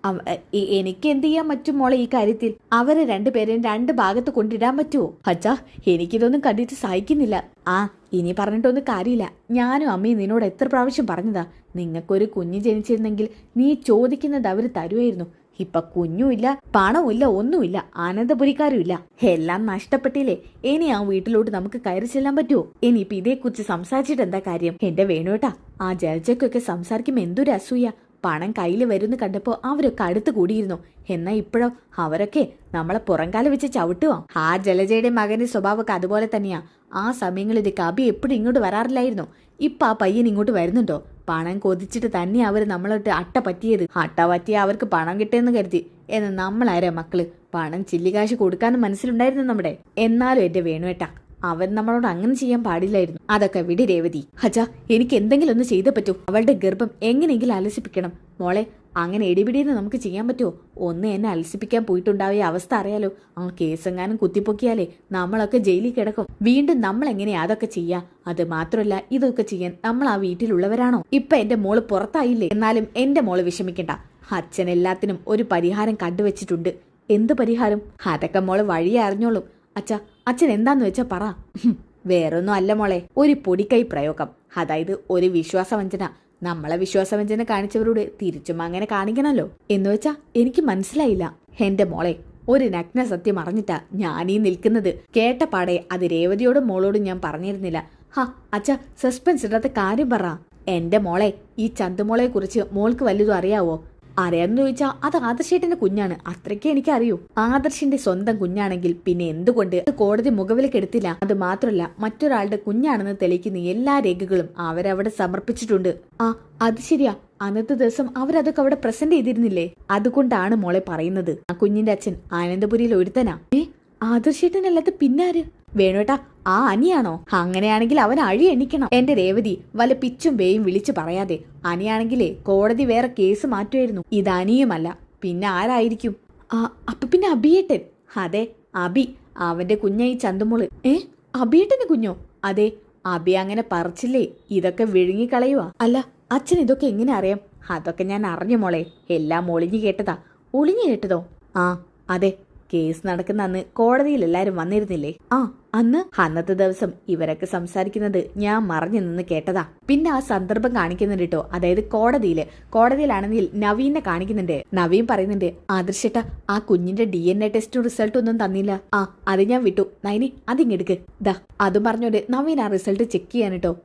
S1: എനിക്ക് എന്ത് ചെയ്യാൻ പറ്റും മോളെ ഈ കാര്യത്തിൽ? അവരെ രണ്ടുപേരെയും രണ്ട് ഭാഗത്ത് കൊണ്ടിടാൻ പറ്റുമോ അച്ഛാ എനിക്കിതൊന്നും കണ്ടിട്ട് സഹിക്കുന്നില്ല. ആ ഇനി പറഞ്ഞിട്ടൊന്നും കാര്യമില്ല. ഞാനും അമ്മയും നിന്നോട് എത്ര പ്രാവശ്യം പറഞ്ഞതാ. നിങ്ങൾക്കൊരു കുഞ്ഞ് ജനിച്ചിരുന്നെങ്കിൽ നീ ചോദിക്കുന്നത് അവർ തരുമായിരുന്നു ഇപ്പൊ കുഞ്ഞുമില്ല പണവുമില്ല ഒന്നുമില്ല ആനന്ദപുരിക്കാരുമില്ല എല്ലാം നഷ്ടപ്പെട്ടില്ലേ? ഇനി ആ വീട്ടിലോട്ട് നമുക്ക് കയറി ചെല്ലാൻ പറ്റുമോ ഇനിയിപ്പോ ഇതേക്കുറിച്ച് സംസാരിച്ചിട്ട് എന്താ കാര്യം? എന്റെ വേണുവേട്ടാ ആ ജലജക്കൊക്കെ സംസാരിക്കും എന്തൊരു അസൂയ. പണം കയ്യിൽ വരുന്നു കണ്ടപ്പോ അവരൊക്കെ അടുത്ത് കൂടിയിരുന്നു. എന്നാ ഇപ്പോഴോ? അവരൊക്കെ നമ്മളെ പുറംകാല വെച്ച് ചവിട്ടുവാ? ആ ജലജയുടെ മകന്റെ സ്വഭാവമൊക്കെ അതുപോലെ തന്നെയാ. ആ സമയങ്ങളിൽ കബി എപ്പോഴും ഇങ്ങോട്ട് വരാറില്ലായിരുന്നു. ഇപ്പൊ ആ പയ്യൻ ഇങ്ങോട്ട് വരുന്നുണ്ടോ? പണം കൊതിച്ചിട്ട് തന്നെ അവർ നമ്മളോട്ട് അട്ട പറ്റിയത്. അട്ട പറ്റിയ അവർക്ക് പണം കിട്ടേന്ന് കരുതി. എന്ന് നമ്മളാരാ മക്കൾ? പണം ചില്ലികാശ് കൊടുക്കാനും മനസ്സിലുണ്ടായിരുന്നു നമ്മുടെ. എന്നാലും എന്റെ വേണുവേട്ടാ അവൻ നമ്മളോട് അങ്ങനെ ചെയ്യാൻ പാടില്ലായിരുന്നു. അതൊക്കെ വിടി രേവതി. അച്ഛാ എനിക്ക് എന്തെങ്കിലും ഒന്ന് ചെയ്തേ പറ്റൂ. അവളുടെ ഗർഭം എങ്ങനെയെങ്കിലും അലസിപ്പിക്കണം. മോളെ അങ്ങനെ ഇടിപിടിയെന്ന് നമുക്ക് ചെയ്യാൻ പറ്റുമോ? ഒന്ന് എന്നെ അലസിപ്പിക്കാൻ പോയിട്ടുണ്ടാവിയ അവസ്ഥ അറിയാലോ. ആ കേസെങ്ങാനും കുത്തിപ്പൊക്കിയാലേ നമ്മളൊക്കെ ജയിലിൽ കിടക്കും. വീണ്ടും നമ്മൾ എങ്ങനെയാ അതൊക്കെ ചെയ്യാ? അത് മാത്രമല്ല ഇതൊക്കെ ചെയ്യാൻ നമ്മൾ ആ വീട്ടിലുള്ളവരാണോ? ഇപ്പൊ എന്റെ മോൾ പുറത്തായില്ലേ? എന്നാലും എന്റെ മോൾ വിഷമിക്കണ്ട. അച്ഛൻ എല്ലാത്തിനും ഒരു പരിഹാരം കണ്ടുവച്ചിട്ടുണ്ട്. എന്ത് പരിഹാരം? അതൊക്കെ മോൾ വഴിയെ അറിഞ്ഞോളും. അച്ഛ അച്ഛൻ എന്താന്ന് വെച്ചാ പറ. വേറൊന്നും അല്ല മോളെ. ഒരു പൊടിക്കൈ പ്രയോഗം. അതായത് ഒരു വിശ്വാസവഞ്ചന. നമ്മളെ വിശ്വാസവഞ്ചന കാണിച്ചവരോട് തിരിച്ചും അങ്ങനെ കാണിക്കണല്ലോ. എന്ന് വെച്ചാ എനിക്ക് മനസ്സിലായില്ല. എന്റെ മോളെ ഒരു നഗ്ന സത്യം അറിഞ്ഞിട്ടാ ഞാനീ നിൽക്കുന്നത്. കേട്ട പാടെ അത് രേവതിയോടും മോളോടും ഞാൻ പറഞ്ഞിരുന്നില്ല. ഹാ അച്ഛ സസ്പെൻസ് ഇടാത്ത കാര്യം പറ. എന്റെ മോളെ ഈ ചന്തുമോളെ കുറിച്ച് മോൾക്ക് വല്ലതും അറിയാവോ? അറിയാമെന്ന് ചോദിച്ചാൽ അത് ആദർശേട്ടന്റെ കുഞ്ഞാണ്. അത്രയ്ക്ക് എനിക്ക് അറിയൂ ആദർശിന്റെ സ്വന്തം കുഞ്ഞാണെങ്കിൽ പിന്നെ എന്തുകൊണ്ട്? അത് കോടതി മുഖവിലക്കെടുത്തില്ല അത് മാത്രമല്ല മറ്റൊരാളുടെ കുഞ്ഞാണെന്ന് തെളിയിക്കുന്ന എല്ലാ രേഖകളും അവരവിടെ സമർപ്പിച്ചിട്ടുണ്ട്. ആ അത് ശരിയാ. അന്നത്തെ ദിവസം അവരതൊക്കെ അവിടെ പ്രസന്റ് ചെയ്തിരുന്നില്ലേ? അതുകൊണ്ടാണ് മോളെ പറയുന്നത്. ആ കുഞ്ഞിന്റെ അച്ഛൻ ആനന്ദപുരിയിൽ ഒരുത്തനാ. ഏ ആദർശേട്ടനല്ലാത്ത പിന്നാര്? വേണുവേട്ടാ ആ അനിയാണോ? അങ്ങനെയാണെങ്കിൽ അവൻ അഴി എണ്ണിക്കണം. എന്റെ രേവതി വല്ല പിച്ചും വേയും വിളിച്ചു പറയാതെ. അനിയാണെങ്കിലേ കോടതി വേറെ കേസ് മാറ്റുമായിരുന്നു. ഇത് അനിയുമല്ല. പിന്നെ ആരായിരിക്കും? അപ്പൊ പിന്നെ അബിയേട്ടൻ അതെ അബി. അവന്റെ കുഞ്ഞായി ചന്തുമോൾ. ഏ അബിയേട്ടന് കുഞ്ഞോ? അതെ അബി അങ്ങനെ പറിച്ചില്ലേ? ഇതൊക്കെ വിഴുങ്ങിക്കളയുവാ. അല്ല അച്ഛൻ ഇതൊക്കെ എങ്ങനെ അറിയാം? അതൊക്കെ ഞാൻ അറിഞ്ഞു മോളെ. എല്ലാം ഒളിഞ്ഞു കേട്ടതാ. ഒളിഞ്ഞു കേട്ടതോ? ആ അതെ. കേസ് നടക്കുന്ന അന്ന് കോടതിയിൽ എല്ലാരും വന്നിരുന്നില്ലേ? ആ അന്ന്? അന്നത്തെ ദിവസം ഇവരൊക്കെ സംസാരിക്കുന്നത് ഞാൻ മറഞ്ഞു നിന്ന് കേട്ടതാ. പിന്നെ ആ സന്ദർഭം കാണിക്കുന്നുണ്ട് കേട്ടോ. അതായത് കോടതിയിൽ. കോടതിയിലാണെങ്കിൽ നവീനെ കാണിക്കുന്നുണ്ട്. നവീൻ പറയുന്നുണ്ട് ആദർശട്ട ആ കുഞ്ഞിന്റെ ഡി എൻ എ ടെസ്റ്റും റിസൾട്ട് ഒന്നും തന്നില്ല. ആ അത് ഞാൻ വിട്ടു. നൈനി അതിങ്ങെടുക്ക് ദാ അതും പറഞ്ഞോണ്ട് നവീൻ ആ റിസൾട്ട് ചെക്ക് ചെയ്യാൻ കേട്ടോ.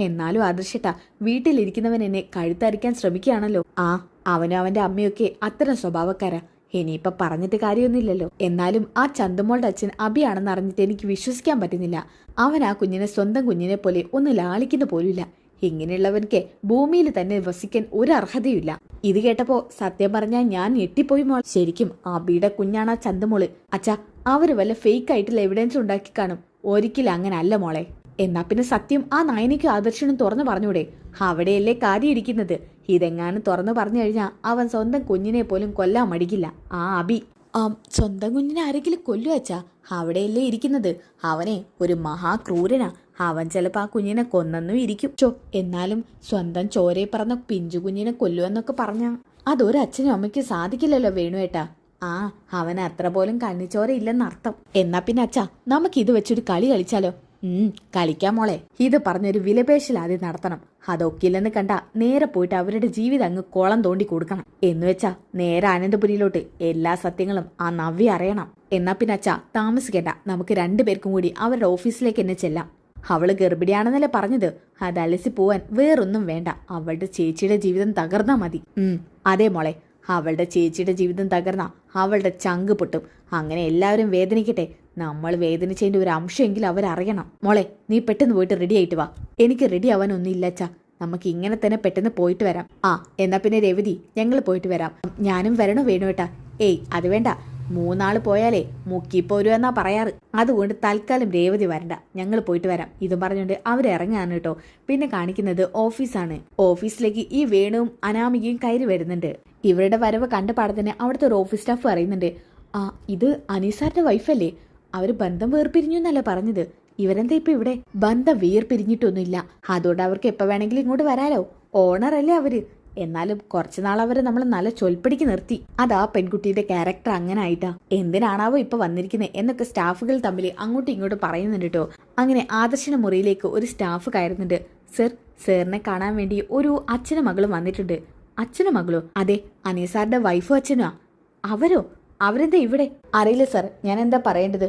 S1: എന്നാലും ആദർശട്ട വീട്ടിലിരിക്കുന്നവൻ എന്നെ കഴുത്തരിക്കാൻ ശ്രമിക്കുകയാണല്ലോ. ആ അവനും അവന്റെ അമ്മയൊക്കെ അത്തരം സ്വഭാവക്കാരാ. ഇനിയിപ്പൊ പറഞ്ഞിട്ട് കാര്യമൊന്നുമില്ലല്ലോ. എന്നാലും ആ ചന്തുമോളുടെ അച്ഛൻ അബിയാണെന്ന് അറിഞ്ഞിട്ട് എനിക്ക് വിശ്വസിക്കാൻ പറ്റുന്നില്ല. അവൻ ആ കുഞ്ഞിനെ സ്വന്തം കുഞ്ഞിനെ പോലെ ഒന്ന് ലാളിക്കുന്ന പോലുമില്ല. ഇങ്ങനെയുള്ളവർക്ക് ഭൂമിയിൽ തന്നെ വസിക്കാൻ ഒരു അർഹതയുമില്ല. ഇത് കേട്ടപ്പോ സത്യം പറഞ്ഞാൽ ഞാൻ ഞെട്ടിപ്പോയി മോൾ. ശരിക്കും അബിയുടെ കുഞ്ഞാണ് ആ ചന്തമോൾ. അച്ഛാ അവർ വല്ല ഫേക്ക് ആയിട്ടുള്ള എവിഡൻസ് ഉണ്ടാക്കി കാണും. ഒരിക്കലും അങ്ങനെ അല്ല മോളെ. എന്നാ പിന്നെ സത്യം ആ നയനിക്ക് ആദർശനും തുറന്നു പറഞ്ഞൂടെ. അവിടെയല്ലേ കാര്യം ഇരിക്കുന്നത് ഇതെങ്ങാനും തുറന്നു പറഞ്ഞു കഴിഞ്ഞാൽ അവൻ സ്വന്തം കുഞ്ഞിനെ പോലും കൊല്ലാൻ മടിക്കില്ല. ആ അബി. ആ സ്വന്തം കുഞ്ഞിനെ ആരെങ്കിലും കൊല്ലു അച്ഛാ? അവിടെയല്ലേ ഇരിക്കുന്നത്. അവനെ ഒരു മഹാക്രൂരനാ. അവൻ ചിലപ്പോൾ ആ കുഞ്ഞിനെ കൊന്നെന്നും ഇരിക്കും. ചോ എന്നാലും സ്വന്തം ചോരയെ പറഞ്ഞ പിഞ്ചു കുഞ്ഞിനെ കൊല്ലുവെന്നൊക്കെ പറഞ്ഞ. അതൊരു അച്ഛനും അമ്മയ്ക്ക് സാധിക്കില്ലല്ലോ വേണുവേട്ടാ ആ അവൻ അത്ര പോലും കണ്ണിച്ചോര ഇല്ലെന്നർത്ഥം. എന്നാ പിന്നെ അച്ഛാ നമുക്ക് ഇത് വെച്ചൊരു കളി കളിച്ചാലോ? കളിക്കാം മോളെ. ഇത് പറഞ്ഞൊരു വിലപേശൽ ആദ്യം നടത്തണം. അതൊക്കില്ലെന്ന് കണ്ട നേരെ പോയിട്ട് അവരുടെ ജീവിതം അങ്ങ് കോളം തോണ്ടി കൊടുക്കണം. എന്ന് വെച്ചാ നേരെ അനന്തപുരിയിലോട്ട് എല്ലാ സത്യങ്ങളും ആ നവ്യ അറിയണം. എന്നാ പിന്നെ അച്ഛാ താമസിക്കേണ്ട. നമുക്ക് രണ്ടുപേർക്കും കൂടി അവരുടെ ഓഫീസിലേക്ക് എന്നെ ചെല്ലാം. അവൾ ഗർഭിണിയാണെന്നല്ലേ പറഞ്ഞത്. അത് അലസി പോവാൻ വേറൊന്നും വേണ്ട. അവളുടെ ചേച്ചിയുടെ ജീവിതം തകർന്നാ മതി. ഉം അതെ മോളെ. അവളുടെ ചേച്ചിയുടെ ജീവിതം തകർന്ന അവളുടെ ചങ്ക് പൊട്ടും. അങ്ങനെ എല്ലാവരും വേദനിക്കട്ടെ. നമ്മൾ വേദനിച്ചതിന്റെ ഒരു അംശമെങ്കിലും അവരറിയണം. മോളെ നീ പെട്ടെന്ന് പോയിട്ട് റെഡി ആയിട്ട് വാ. എനിക്ക് റെഡി ആവാനൊന്നും ഇല്ലച്ചാ നമുക്ക് ഇങ്ങനെ തന്നെ പെട്ടെന്ന് പോയിട്ട് വരാം. ആ എന്നാ പിന്നെ രവതി ഞങ്ങൾ പോയിട്ട് വരാം. ഞാനും വരണോ വേണുവേട്ടാ ഏയ് അത് വേണ്ട. മൂന്നാൾ പോയാലേ മുക്കിപ്പോരു എന്നാ പറയാറ്. അതുകൊണ്ട് തൽക്കാലം രേവതി വരണ്ട. ഞങ്ങൾ പോയിട്ട് വരാം. ഇതും പറഞ്ഞുകൊണ്ട് അവരിറങ്ങാണ് കേട്ടോ. പിന്നെ കാണിക്കുന്നത് ഓഫീസാണ്. ഓഫീസിലേക്ക് ഈ വേണുവും അനാമികയും കയറി വരുന്നുണ്ട്. ഇവരുടെ വരവ് കണ്ട പാടത്തിന് അവിടുത്തെ ഒരു ഓഫീസ് സ്റ്റാഫ് പറയുന്നുണ്ട്. ആ ഇത് അനീസാറിന്റെ വൈഫല്ലേ അവർ ബന്ധം വേർപിരിഞ്ഞു എന്നല്ല പറഞ്ഞത്? ഇവരെന്താ ഇപ്പൊ ഇവിടെ? ബന്ധം വേർപിരിഞ്ഞിട്ടൊന്നുമില്ല. അതുകൊണ്ട് അവർക്ക് എപ്പോ വേണമെങ്കിലും ഇങ്ങോട്ട് വരാലോ? ഓണർ അല്ലേ അവർ? എന്നാലും കുറച്ചുനാൾ അവരെ നമ്മൾ നല്ല ചൊൽപ്പടിക്ക് നിർത്തി. അതാ പെൺകുട്ടിയുടെ ക്യാരക്ടർ അങ്ങനെ ആയിട്ടാ. എന്തിനാണാവോ ഇപ്പൊ വന്നിരിക്കുന്നത് എന്നൊക്കെ സ്റ്റാഫുകൾ തമ്മിൽ അങ്ങോട്ടും ഇങ്ങോട്ടും പറയുന്നുണ്ട് കേട്ടോ. അങ്ങനെ ആദർശന മുറിയിലേക്ക് ഒരു സ്റ്റാഫ് കയറുന്നുണ്ട്. സർ സാറിനെ കാണാൻ വേണ്ടി ഒരു അച്ഛനും മകളും വന്നിട്ടുണ്ട്. അച്ഛനും മകളോ? അതെ അനീസാറിന്റെ വൈഫും അച്ഛനോ അവരോ? അവരെന്താ ഇവിടെ? അറിയില്ല സർ ഞാൻ എന്താ പറയേണ്ടത്?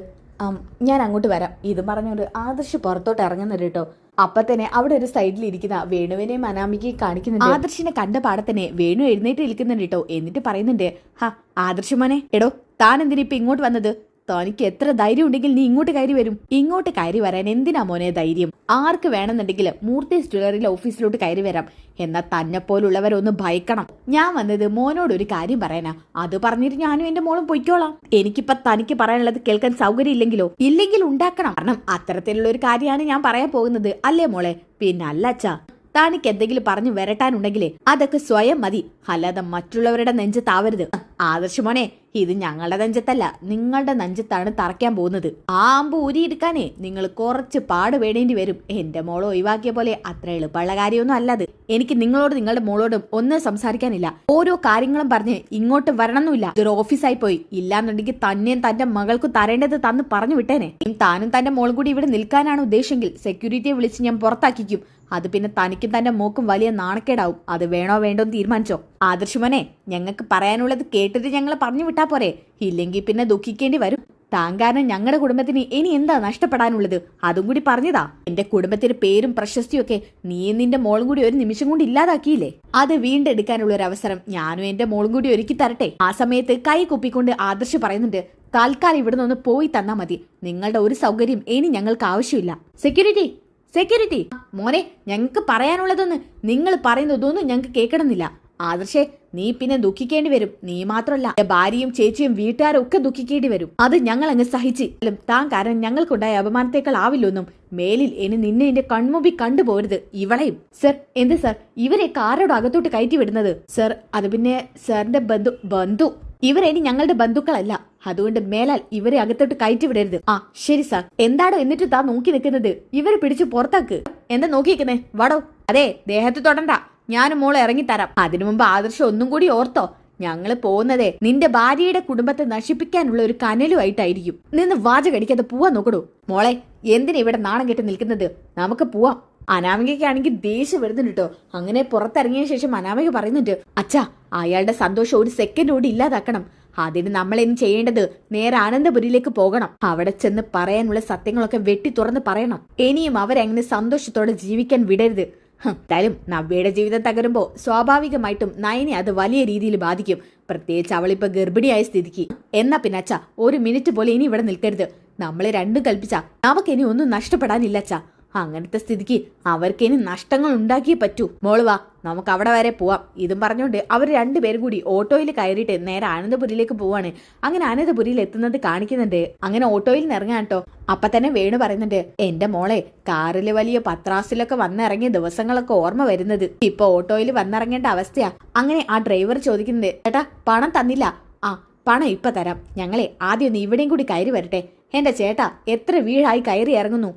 S1: ഞാൻ അങ്ങോട്ട് വരാം. ഇത് പറഞ്ഞുകൊണ്ട് ആദർശ് പുറത്തോട്ട് ഇറങ്ങുന്നുണ്ട് കേട്ടോ. അപ്പൊ തന്നെ അവിടെ ഒരു സൈഡിൽ ഇരിക്കുന്ന വേണുവിനെയും അനാമികയും കാണിക്കുന്നുണ്ട്. ആദർശിനെ കണ്ട പാടെ തന്നെ വേണു എഴുന്നേറ്റ് നിൽക്കുന്നുണ്ട് കേട്ടോ. എന്നിട്ട് പറയുന്നുണ്ട് ഹാ ആദർശ് മോനെ എടോ താൻ എന്തിനാ ഇപ്പൊ ഇങ്ങോട്ട് വന്നത്? തനിക്ക് എത്ര ധൈര്യം ഉണ്ടെങ്കിൽ നീ ഇങ്ങോട്ട് കയറി വരും. ഇങ്ങോട്ട് കയറി വരാൻ എന്തിനാ മോനെ ധൈര്യം? ആർക്ക് വേണമെന്നുണ്ടെങ്കിൽ മൂർത്തീസ് ജ്വല്ലറിയിലെ ഓഫീസിലോട്ട് കയറി വരാം. എന്നാൽ തന്നെ പോലുള്ളവരൊന്ന് ഭയക്കണം. ഞാൻ വന്നത് മോനോട് ഒരു കാര്യം പറയാനാ. അത് പറഞ്ഞിട്ട് ഞാനും എന്റെ മോളും പൊയ്ക്കോളാം. എനിക്കിപ്പൊ തനിക്ക് പറയാനുള്ളത് കേൾക്കാൻ സൗകര്യം ഇല്ലെങ്കിലോ ഇല്ലെങ്കിൽ ഉണ്ടാക്കണം. കാരണം അത്തരത്തിലുള്ള ഒരു കാര്യമാണ് ഞാൻ പറയാൻ പോകുന്നത്. അല്ലേ മോളെ? പിന്നെ അല്ല അച്ഛാ. തനിക്ക് എന്തെങ്കിലും പറഞ്ഞു വരട്ടാനുണ്ടെങ്കിലേ അതൊക്കെ സ്വയം മതി. അല്ലാതെ മറ്റുള്ളവരുടെ നെഞ്ചത്താവരുത്. ആദർശമോനെ ഇത് ഞങ്ങളുടെ നെഞ്ചത്തല്ല. നിങ്ങളുടെ നെഞ്ചത്താണ് തറയ്ക്കാൻ പോകുന്നത്. ആ അമ്പ് ഊരിയെടുക്കാനേ നിങ്ങൾ കുറച്ച് പാട് വേണേണ്ടി വരും. എന്റെ മോളെ ഒഴിവാക്കിയ പോലെ അത്ര എളുപ്പമുള്ള കാര്യമൊന്നും അല്ലത്. എനിക്ക് നിങ്ങളോട് നിങ്ങളുടെ മോളോടും ഒന്നും സംസാരിക്കാനില്ല. ഓരോ കാര്യങ്ങളും പറഞ്ഞ് ഇങ്ങോട്ട് വരണമെന്നില്ല. ഇതൊരു ഓഫീസായി പോയി. ഇല്ലാന്നുണ്ടെങ്കിൽ തന്നെയും തന്റെ മകൾക്ക് തരേണ്ടത് തന്ന് പറഞ്ഞു വിട്ടേനെ. താനും തന്റെ മോളും കൂടി ഇവിടെ നിൽക്കാനാണ് ഉദ്ദേശമെങ്കിൽ സെക്യൂരിറ്റിയെ വിളിച്ച് ഞാൻ പുറത്താക്കിക്കും. അത് പിന്നെ തനിക്കും തന്റെ മൂക്കും വലിയ നാണക്കേടാവും. അത് വേണോ വേണ്ടോ എന്ന് തീരുമാനിച്ചോ? ആദർശുമനെ ഞങ്ങൾക്ക് പറയാനുള്ളത് കേട്ടിട്ട് ഞങ്ങൾ പറഞ്ഞു വിട്ടാ പോരെ. ഇല്ലെങ്കിൽ പിന്നെ ദുഃഖിക്കേണ്ടി വരും. താൻ കാരണം ഞങ്ങളുടെ കുടുംബത്തിന് ഇനി എന്താ നഷ്ടപ്പെടാനുള്ളത്? അതും കൂടി പറഞ്ഞതാ. എന്റെ കുടുംബത്തിന് പേരും പ്രശസ്തിയും ഒക്കെ നീ നിന്റെ മോളും കൂടി ഒരു നിമിഷം കൊണ്ട് ഇല്ലാതാക്കിയില്ലേ? അത് വീണ്ടെടുക്കാനുള്ള ഒരു അവസരം ഞാനും എന്റെ മോളും കൂടി ഒരുക്കി തരട്ടെ. ആ സമയത്ത് കൈ കുപ്പിക്കൊണ്ട് ആദർശ് പറയുന്നുണ്ട് തൽക്കാലം ഇവിടുന്ന് ഒന്ന് പോയി തന്നാ മതി. നിങ്ങളുടെ ഒരു സൗകര്യം ഇനി ഞങ്ങൾക്ക് ആവശ്യമില്ല. സെക്യൂരിറ്റി സെക്യൂരിറ്റി മോനെ ഞങ്ങൾക്ക് പറയാനുള്ളതൊന്ന് നിങ്ങൾ പറയുന്നതൊന്നും ഞങ്ങൾക്ക് കേൾക്കണമെന്നില്ല. ആദർശേ നീ പിന്നെ ദുഃഖിക്കേണ്ടി വരും. നീ മാത്രമല്ല ഭാര്യയും ചേച്ചിയും വീട്ടുകാരും ഒക്കെ ദുഃഖിക്കേണ്ടി വരും. അത് ഞങ്ങൾ അങ്ങ് സഹിച്ച് താൻ കാരണം ഞങ്ങൾക്കുണ്ടായ അപമാനത്തേക്കാൾ ആവില്ലൊന്നും മേലിൽ ഇനി നിന്നെ എന്റെ കൺമുമ്പിൽ കണ്ടുപോരുത് ഇവളെയും. സർ എന്ത് സർ? ഇവരെ കാരോട് അകത്തോട്ട് കയറ്റി വിടുന്നത്? സർ അത് പിന്നെ സാറിന്റെ ബന്ധു ബന്ധു. ഇവരിനി ഞങ്ങളുടെ ബന്ധുക്കളല്ല. അതുകൊണ്ട് മേലാൽ ഇവരെ അകത്തോട്ട് കയറ്റി വിടരുത്. ആ ശരി സാർ. എന്താടോ എന്നിട്ട് താ നോക്കി നിൽക്കുന്നത്? ഇവരെ പിടിച്ച് പുറത്താക്ക്. എന്താ നോക്കി നിൽക്കുന്നേ വടോ. അതെ ദേഹത്ത് തൊടണ്ട. ഞാനും മോളെ ഇറങ്ങിത്തരാം അതിനു മുമ്പ് ആദർശം ഒന്നും കൂടി ഓർത്തോ. ഞങ്ങൾ പോകുന്നതേ നിന്റെ ഭാര്യയുടെ കുടുംബത്തെ നശിപ്പിക്കാനുള്ള ഒരു കനലുമായിട്ടായിരിക്കും. നിന്ന് വാചകടിക്കാതെ പോവാൻ നോക്കടൂ. മോളെ എന്തിനാ ഇവിടെ നാണം കെട്ടി നിൽക്കുന്നത്? നമുക്ക് പോവാം. അനാമികയ്ക്കാണെങ്കിൽ ദേഷ്യം വരുന്നുണ്ട് അങ്ങനെ പുറത്തിറങ്ങിയ ശേഷം അനാമിക പറയുന്നുണ്ട് അച്ഛാ അയാളുടെ സന്തോഷം ഒരു സെക്കൻഡ് കൂടി ഇല്ലാതാക്കണം. അതിന് നമ്മൾ ഇനി ചെയ്യേണ്ടത്? നേരെ ആനന്ദപുരിയിലേക്ക് പോകണം. അവിടെ ചെന്ന് പറയാനുള്ള സത്യങ്ങളൊക്കെ വെട്ടി തുറന്ന് പറയണം. ഇനിയും അവരങ്ങനെ സന്തോഷത്തോടെ ജീവിക്കാൻ വിടരുത്. എന്തായാലും നവ്യയുടെ ജീവിതം തകരുമ്പോൾ സ്വാഭാവികമായിട്ടും നയനെ അത് വലിയ രീതിയിൽ ബാധിക്കും. പ്രത്യേകിച്ച് അവളിപ്പോ ഗർഭിണിയായ സ്ഥിതിക്ക്. എന്നാ പിന്നെ അച്ഛ ഒരു മിനിറ്റ് പോലെ ഇനി ഇവിടെ നിൽക്കരുത്. നമ്മളെ രണ്ടും കൽപ്പിച്ച. നമുക്ക് ഇനി ഒന്നും നഷ്ടപ്പെടാനില്ല അച്ഛ. അങ്ങനത്തെ സ്ഥിതിക്ക് അവർക്ക് ഇനി നഷ്ടങ്ങൾ ഉണ്ടാക്കിയേ പറ്റൂ. മോൾ വാ നമുക്ക് അവിടെ വരെ പോവാം. ഇതും പറഞ്ഞുകൊണ്ട് അവർ രണ്ടുപേരും കൂടി ഓട്ടോയിൽ കയറിയിട്ട് നേരെ ആനന്ദപുരിയിലേക്ക് പോവാണ്. അങ്ങനെ ആനന്ദപുരിയിൽ എത്തുന്നത് കാണിക്കുന്നുണ്ട്. അങ്ങനെ ഓട്ടോയിൽ നിന്ന് ഇറങ്ങാൻ കേട്ടോ. അപ്പൊ തന്നെ വേണു പറയുന്നുണ്ട് എന്റെ മോളെ കാറിൽ വലിയ പത്രാസിലൊക്കെ വന്നിറങ്ങിയ ദിവസങ്ങളൊക്കെ ഓർമ്മ വരുന്നത്. ഇപ്പൊ ഓട്ടോയിൽ വന്നിറങ്ങേണ്ട അവസ്ഥയാ. അങ്ങനെ ആ ഡ്രൈവർ ചോദിക്കുന്നുണ്ട് ചേട്ടാ പണം തന്നില്ല. ആ പണം ഇപ്പൊ തരാം. ഞങ്ങളെ ആദ്യം ഒന്ന് ഇവിടെയും കൂടി കയറി വരട്ടെ. എന്റെ ചേട്ടാ എത്ര വീഴായി കയറി ഇറങ്ങുന്നു.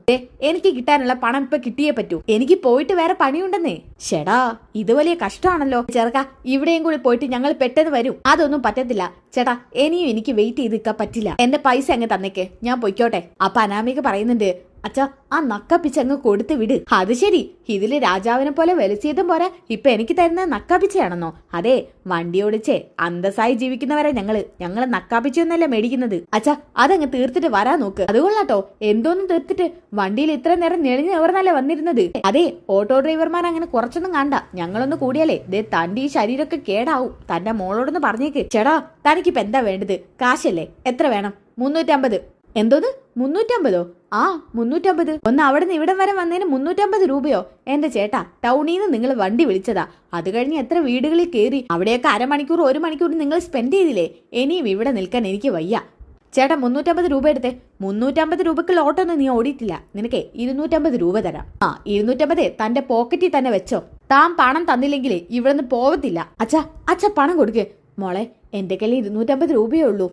S1: എനിക്ക് കിട്ടാനുള്ള പണം ഇപ്പൊ കിട്ടിയേ പറ്റൂ. എനിക്ക് പോയിട്ട് വേറെ പണിയുണ്ടെന്നേ. ചേടാ ഇത് വലിയ കഷ്ടമാണല്ലോ. ചേർക്ക ഇവിടെയും കൂടി പോയിട്ട് ഞങ്ങൾ പെട്ടെന്ന് വരും. അതൊന്നും പറ്റത്തില്ല. ചേട്ടാ ഇനിയും എനിക്ക് വെയിറ്റ് ചെയ്ത് പറ്റില്ല. എന്റെ പൈസ അങ്ങ് തന്നേക്ക്. ഞാൻ പൊയ്ക്കോട്ടെ. അപ്പൊ അനാമിക പറയുന്നുണ്ട് അച്ഛാ ആ നക്കപ്പിച്ച് അങ്ങ് കൊടുത്ത് വിട്. അത് ശരി ഇതിൽ രാജാവിനെ പോലെ വെലസിയതും പോരാ. ഇപ്പൊ എനിക്ക് തരുന്ന നക്കാപ്പിച്ചയാണെന്നോ? അതെ വണ്ടി ഓടിച്ചേ അന്തസ്സായി ജീവിക്കുന്നവരെ ഞങ്ങൾ. ഞങ്ങൾ നക്കാപ്പിച്ചൊന്നല്ല മേടിക്കുന്നത്? അച്ഛാ അതങ്ങ് തീർത്തിട്ട് വരാൻ നോക്ക്. അതുകൊള്ളാട്ടോ എന്തോന്നും തീർത്തിട്ട് വണ്ടിയിൽ ഇത്ര നേരം ഞെളിഞ്ഞ് എവർന്നല്ലേ വന്നിരുന്നത്? അതെ ഓട്ടോ ഡ്രൈവർമാർ അങ്ങനെ കുറച്ചൊന്നും കണ്ട. ഞങ്ങളൊന്ന് കൂടിയാലേ ദേ തന്റെ ഈ ശരീരമൊക്കെ കേടാവും. തന്റെ മോളോടൊന്ന് പറഞ്ഞേക്ക്. ചേടാ തനിക്കിപ്പോ എന്താ വേണ്ടത്? കാശല്ലേ? എത്ര വേണം? മുന്നൂറ്റമ്പത്. എന്തോന്ന് മുന്നൂറ്റമ്പതോ? ആ മുന്നൂറ്റമ്പത്. ഒന്ന് അവിടെ നിന്ന് ഇവിടം വരെ വന്നതിന് മുന്നൂറ്റമ്പത് രൂപയോ? എന്റെ ചേട്ടാ ടൗണിൽ നിന്ന് നിങ്ങൾ വണ്ടി വിളിച്ചതാ. അത് കഴിഞ്ഞ് എത്ര വീടുകളിൽ കയറി അവിടെയൊക്കെ അരമണിക്കൂർ ഒരു മണിക്കൂർ നിങ്ങൾ സ്പെൻഡ് ചെയ്തില്ലേ? ഇനിയും ഇവിടെ നിൽക്കാൻ എനിക്ക് വയ്യ. ചേട്ടാ മുന്നൂറ്റമ്പത് രൂപ എടുത്തേ. മുന്നൂറ്റമ്പത് രൂപക്ക് ഓട്ടോ ഒന്നും നീ ഓടിയിട്ടില്ല. നിനക്ക് ഇരുന്നൂറ്റമ്പത് രൂപ തരാം. ആ ഇരുന്നൂറ്റമ്പതേ തന്റെ പോക്കറ്റിൽ തന്നെ വെച്ചോ. താൻ പണം തന്നില്ലെങ്കിലേ നിന്ന് പോവത്തില്ല. അച്ഛാ അച്ഛാ പണം കൊടുക്കേ. മോളെ എന്റെ കയ്യിൽ ഇരുന്നൂറ്റമ്പത് രൂപയേ ഉള്ളൂ.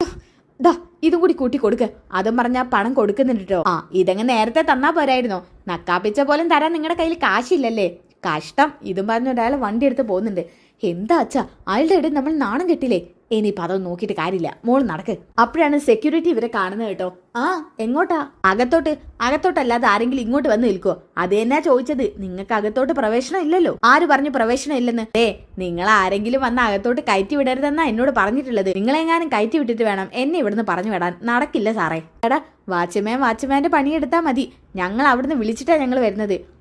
S1: ദാ ഇതും കൂടി കൂട്ടി കൊടുക്ക്. അതും പറഞ്ഞാ പണം കൊടുക്കുന്നുണ്ടോ ആ ഇതങ്ങ് നേരത്തെ തന്നാ പോരായിരുന്നോ. നക്കാപ്പിച്ച പോലും തരാൻ നിങ്ങളുടെ കയ്യിൽ കാശില്ലല്ലേ? കഷ്ടം. ഇതും പറഞ്ഞൊരാൾ വണ്ടി എടുത്ത് പോകുന്നുണ്ട്. എന്താ അച്ഛാ? അയാളുടെ ഇടയിൽ നമ്മൾ നാണം കെട്ടില്ലേ? ഇനിയിപ്പോ അതൊന്നും നോക്കിയിട്ട് കാര്യമില്ല. മോൾ നടക്ക്. അപ്പോഴാണ് സെക്യൂരിറ്റി ഇവരെ കാണുന്നത് കേട്ടോ. ആ എങ്ങോട്ടാ? അകത്തോട്ട്. അകത്തോട്ടല്ലാതെ ആരെങ്കിലും ഇങ്ങോട്ട് വന്ന് നിൽക്കോ അത് തന്നെയാ ചോദിച്ചത്. നിങ്ങൾക്ക് അകത്തോട്ട് പ്രവേശനം ഇല്ലല്ലോ. ആര് പറഞ്ഞു പ്രവേശനം ഇല്ലെന്ന്? ഏ നിങ്ങൾ ആരെങ്കിലും വന്ന് അകത്തോട്ട് കയറ്റി വിടരുതെന്നാ എന്നോട് പറഞ്ഞിട്ടുള്ളത്. നിങ്ങളെങ്ങാനും കയറ്റി വിട്ടിട്ട് വേണം എന്നെ ഇവിടുന്ന് പറഞ്ഞു വിടാൻ. നടക്കില്ല സാറേ. എടാ വാച്ച്മാൻ വാച്ച്മാന്റെ പണിയെടുത്താൽ മതി. ഞങ്ങൾ അവിടുന്ന് വിളിച്ചിട്ടാ ഞങ്ങൾ വരുന്നത്.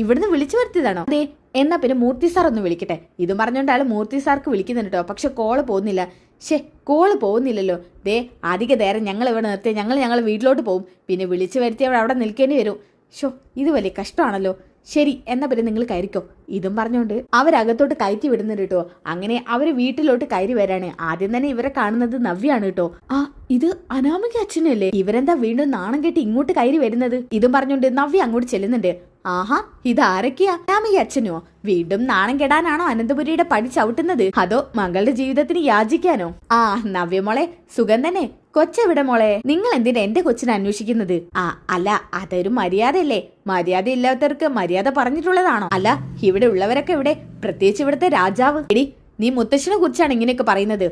S1: ഇവിടുന്ന് വിളിച്ചു വരുത്തിയതാണോ? അതെ എന്നാ പിന്നെ മൂർത്തി സാർ ഒന്ന് വിളിക്കട്ടെ. ഇതും പറഞ്ഞുകൊണ്ട് മൂർത്തി സാർക്ക് വിളിക്കുന്നുണ്ട് പക്ഷെ കോൾ പോകുന്നില്ല. ഷേ കോൾ പോകുന്നില്ലല്ലോ. ദേ അധിക നേരം ഞങ്ങൾ ഇവിടെ നിർത്തി ഞങ്ങൾ ഞങ്ങൾ വീട്ടിലോട്ട് പോകും പിന്നെ വിളിച്ചു വരുത്തി അവിടെ നിൽക്കേണ്ടി വരും. ഷോ ഇത് വലിയ കഷ്ടമാണല്ലോ. ശരി എന്നാ പിന്നെ നിങ്ങൾ കയറിക്കോ. ഇതും പറഞ്ഞുകൊണ്ട് അവരകത്തോട്ട് കയറ്റി വിടുന്നുണ്ട് കേട്ടോ അങ്ങനെ അവർ വീട്ടിലോട്ട് കയറി വരാണ്. ആദ്യം തന്നെ ഇവരെ കാണുന്നത് നവ്യാണ് കേട്ടോ ആ ഇത് അനാമിക അച്ഛനല്ലേ? ഇവരെന്താ വീണ്ടും നാണം കെട്ടി ഇങ്ങോട്ട് കയറി വരുന്നത്? ഇതും പറഞ്ഞുകൊണ്ട് നവ്യ അങ്ങോട്ട് ചെല്ലുന്നുണ്ട്. ആഹാ ഇത് ആരൊക്കെയാ ഈ അച്ഛനോ? വീണ്ടും നാണം കെടാനാണോ അനന്തപുരിയുടെ പടി ചവിട്ടുന്നത്? അതോ മകളുടെ ജീവിതത്തിന് യാചിക്കാനോ? ആ നവ്യമോളെ സുഖം തന്നെ. കൊച്ചെവിടെ മോളെ? നിങ്ങൾ എന്തിനാ എന്റെ കൊച്ചിനെ അന്വേഷിക്കുന്നത്? ആ അല്ല അതൊരു മര്യാദയല്ലേ. മര്യാദ ഇല്ലാത്തവർക്ക് മര്യാദ പറഞ്ഞിട്ടുള്ളതാണോ? അല്ല ഇവിടെ ഉള്ളവരൊക്കെ ഇവിടെ പ്രത്യേകിച്ച് ഇവിടുത്തെ രാജാവ്. എടി നീ മുത്തശ്ശനെ കുറിച്ചാണ് ഇങ്ങനെയൊക്കെ പറയുന്നത്.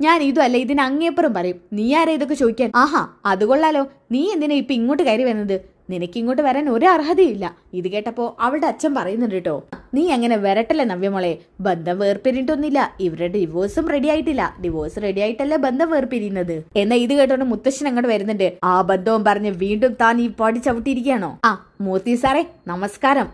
S1: ഞാൻ ഇതും അല്ല ഇതിന് അങ്ങേപ്പുറം പറയും. നീ ആരാ ഇതൊക്കെ ചോദിക്കാൻ? ആഹാ അതുകൊള്ളാലോ നീ എന്തിനാ ഇപ്പൊ ഇങ്ങോട്ട് കയറി വരുന്നത്? നിനക്ക് ഇങ്ങോട്ട് വരാൻ ഒരു അർഹതയില്ല. ഇത് കേട്ടപ്പോ അവളുടെ അച്ഛൻ പറയുന്നുണ്ട് കേട്ടോ നീ അങ്ങനെ വരട്ടല്ലേ നവ്യമോളെ ബന്ധം വേർപിരിഞ്ഞിട്ടൊന്നുമില്ല. ഇവരുടെ ഡിവോഴ്സും റെഡി ആയിട്ടില്ല. ഡിവോഴ്സ് റെഡി ആയിട്ടല്ല ബന്ധം വേർപിരിയുന്നത്? എന്നാ ഇത് കേട്ടോണ്ട് മുത്തശ്ശൻ അങ്ങോട്ട് വരുന്നുണ്ട്. ആ ബന്ധവും പറഞ്ഞ് വീണ്ടും താൻ ഈ പാടി ചവിട്ടിയിരിക്കുകയാണോ? ആ മൂർത്തി സാറേ നമസ്കാരം.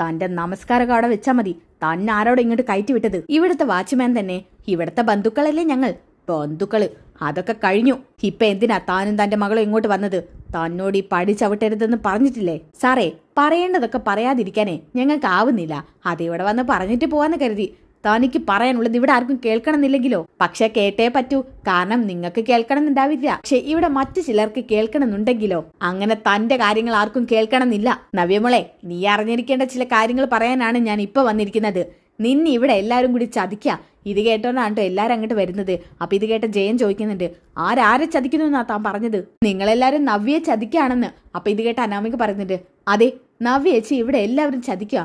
S1: തന്റെ നമസ്കാരം അവിടെ വെച്ചാ മതി. താൻ ആരോടെ ഇങ്ങോട്ട് കയറ്റി വിട്ടത്? ഇവിടുത്തെ വാച്ച്മാൻ തന്നെ. ഇവിടുത്തെ ബന്ധുക്കളല്ലേ ഞങ്ങൾ? ബന്ധുക്കൾ. അതൊക്കെ കഴിഞ്ഞു. ഇപ്പൊ എന്തിനാ താനും തന്റെ മകളും ഇങ്ങോട്ട് വന്നത്? തന്നോട് ഈ പടി ചവിട്ടരുതെന്ന് പറഞ്ഞിട്ടില്ലേ? സാറേ പറയേണ്ടതൊക്കെ പറയാതിരിക്കാനേ ഞങ്ങൾക്ക് ആവുന്നില്ല. അതിവിടെ വന്ന് പറഞ്ഞിട്ട് പോവാന്ന് കരുതി. തനിക്ക് പറയാനുള്ളത് ഇവിടെ ആർക്കും കേൾക്കണമെന്നില്ലെങ്കിലോ? പക്ഷെ കേട്ടേ പറ്റൂ. കാരണം നിങ്ങൾക്ക് കേൾക്കണമെന്നുണ്ടാവില്ല. പക്ഷെ ഇവിടെ മറ്റു ചിലർക്ക് കേൾക്കണമെന്നുണ്ടെങ്കിലോ? അങ്ങനെ തന്റെ കാര്യങ്ങൾ ആർക്കും കേൾക്കണമെന്നില്ല. നവ്യമോളെ നീ അറിഞ്ഞിരിക്കേണ്ട ചില കാര്യങ്ങൾ പറയാനാണ് ഞാൻ ഇപ്പൊ വന്നിരിക്കുന്നത്. നിന്നെ ഇവിടെ എല്ലാവരും കൂടി ചതിക്ക. ഇത് കേട്ടോണ്ടാണ് കേട്ടോ എല്ലാരും അങ്ങോട്ട് വരുന്നത്. അപ്പൊ ഇത് കേട്ട ജയൻ ചോദിക്കുന്നുണ്ട് ആരാരെ ചതിക്കുന്നു എന്നാ താൻ പറഞ്ഞത്? നിങ്ങളെല്ലാരും നവ്യെ ചതിക്കാണെന്ന്. അപ്പൊ ഇത് കേട്ട അനാമിക പറയുന്നുണ്ട് അതെ നവ്യ ചേച്ചി ഇവിടെ എല്ലാവരും ചതിക്കുക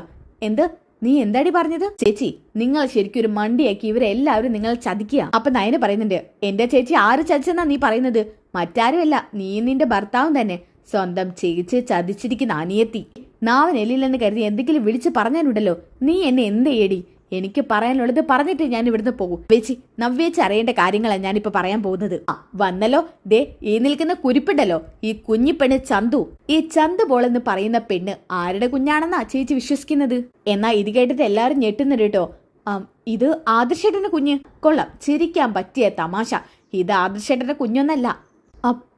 S1: എന്ത്? നീ എന്താടി പറഞ്ഞത്? ചേച്ചി നിങ്ങൾ ശരിക്കും ഒരു മണ്ടിയാക്കി ഇവരെല്ലാവരും നിങ്ങൾ ചതിക്കുക അപ്പൊ നയന പറയുന്നുണ്ട് എന്റെ ചേച്ചി ആര് ചതിച്ചെന്നാ നീ പറയുന്നത്? മറ്റാരുമല്ല നീ നിന്റെ ഭർത്താവും തന്നെ. സ്വന്തം ചേച്ചി ചതിച്ചിരിക്കുന്ന അനിയത്തി. നാവൻ എല്ലില്ലെന്ന് കരുതി എന്തെങ്കിലും വിളിച്ച് പറഞ്ഞാലുണ്ടല്ലോ. നീ എന്നെ എന്ത് ചെയ്യടി? എനിക്ക് പറയാനുള്ളത് പറഞ്ഞിട്ട് ഞാൻ ഇവിടുന്ന് പോകും. വെച്ചി നവ്യച്ച് അറിയേണ്ട കാര്യങ്ങളാണ് ഞാനിപ്പോ പറയാൻ പോകുന്നത്. ആ വന്നല്ലോ. ദേ ഈ നിൽക്കുന്ന കുരിപ്പുണ്ടല്ലോ. ഈ കുഞ്ഞിപ്പെണ്ണ് ചന്തു. ഈ ചന്തു പോളെന്ന് പറയുന്ന പെണ്ണ് ആരുടെ കുഞ്ഞാണെന്നാ ചേച്ചി വിശ്വസിക്കുന്നത്? എന്നാ ഇത് കേട്ടിട്ട് എല്ലാരും ഞെട്ടുന്നുണ്ട് കേട്ടോ. ഇത് ആദർശേട്ടന്റെ കുഞ്ഞ്. കൊള്ളാം. ചിരിക്കാൻ പറ്റിയ തമാശ. ഇത് ആദർശേട്ടന്റെ കുഞ്ഞൊന്നല്ല.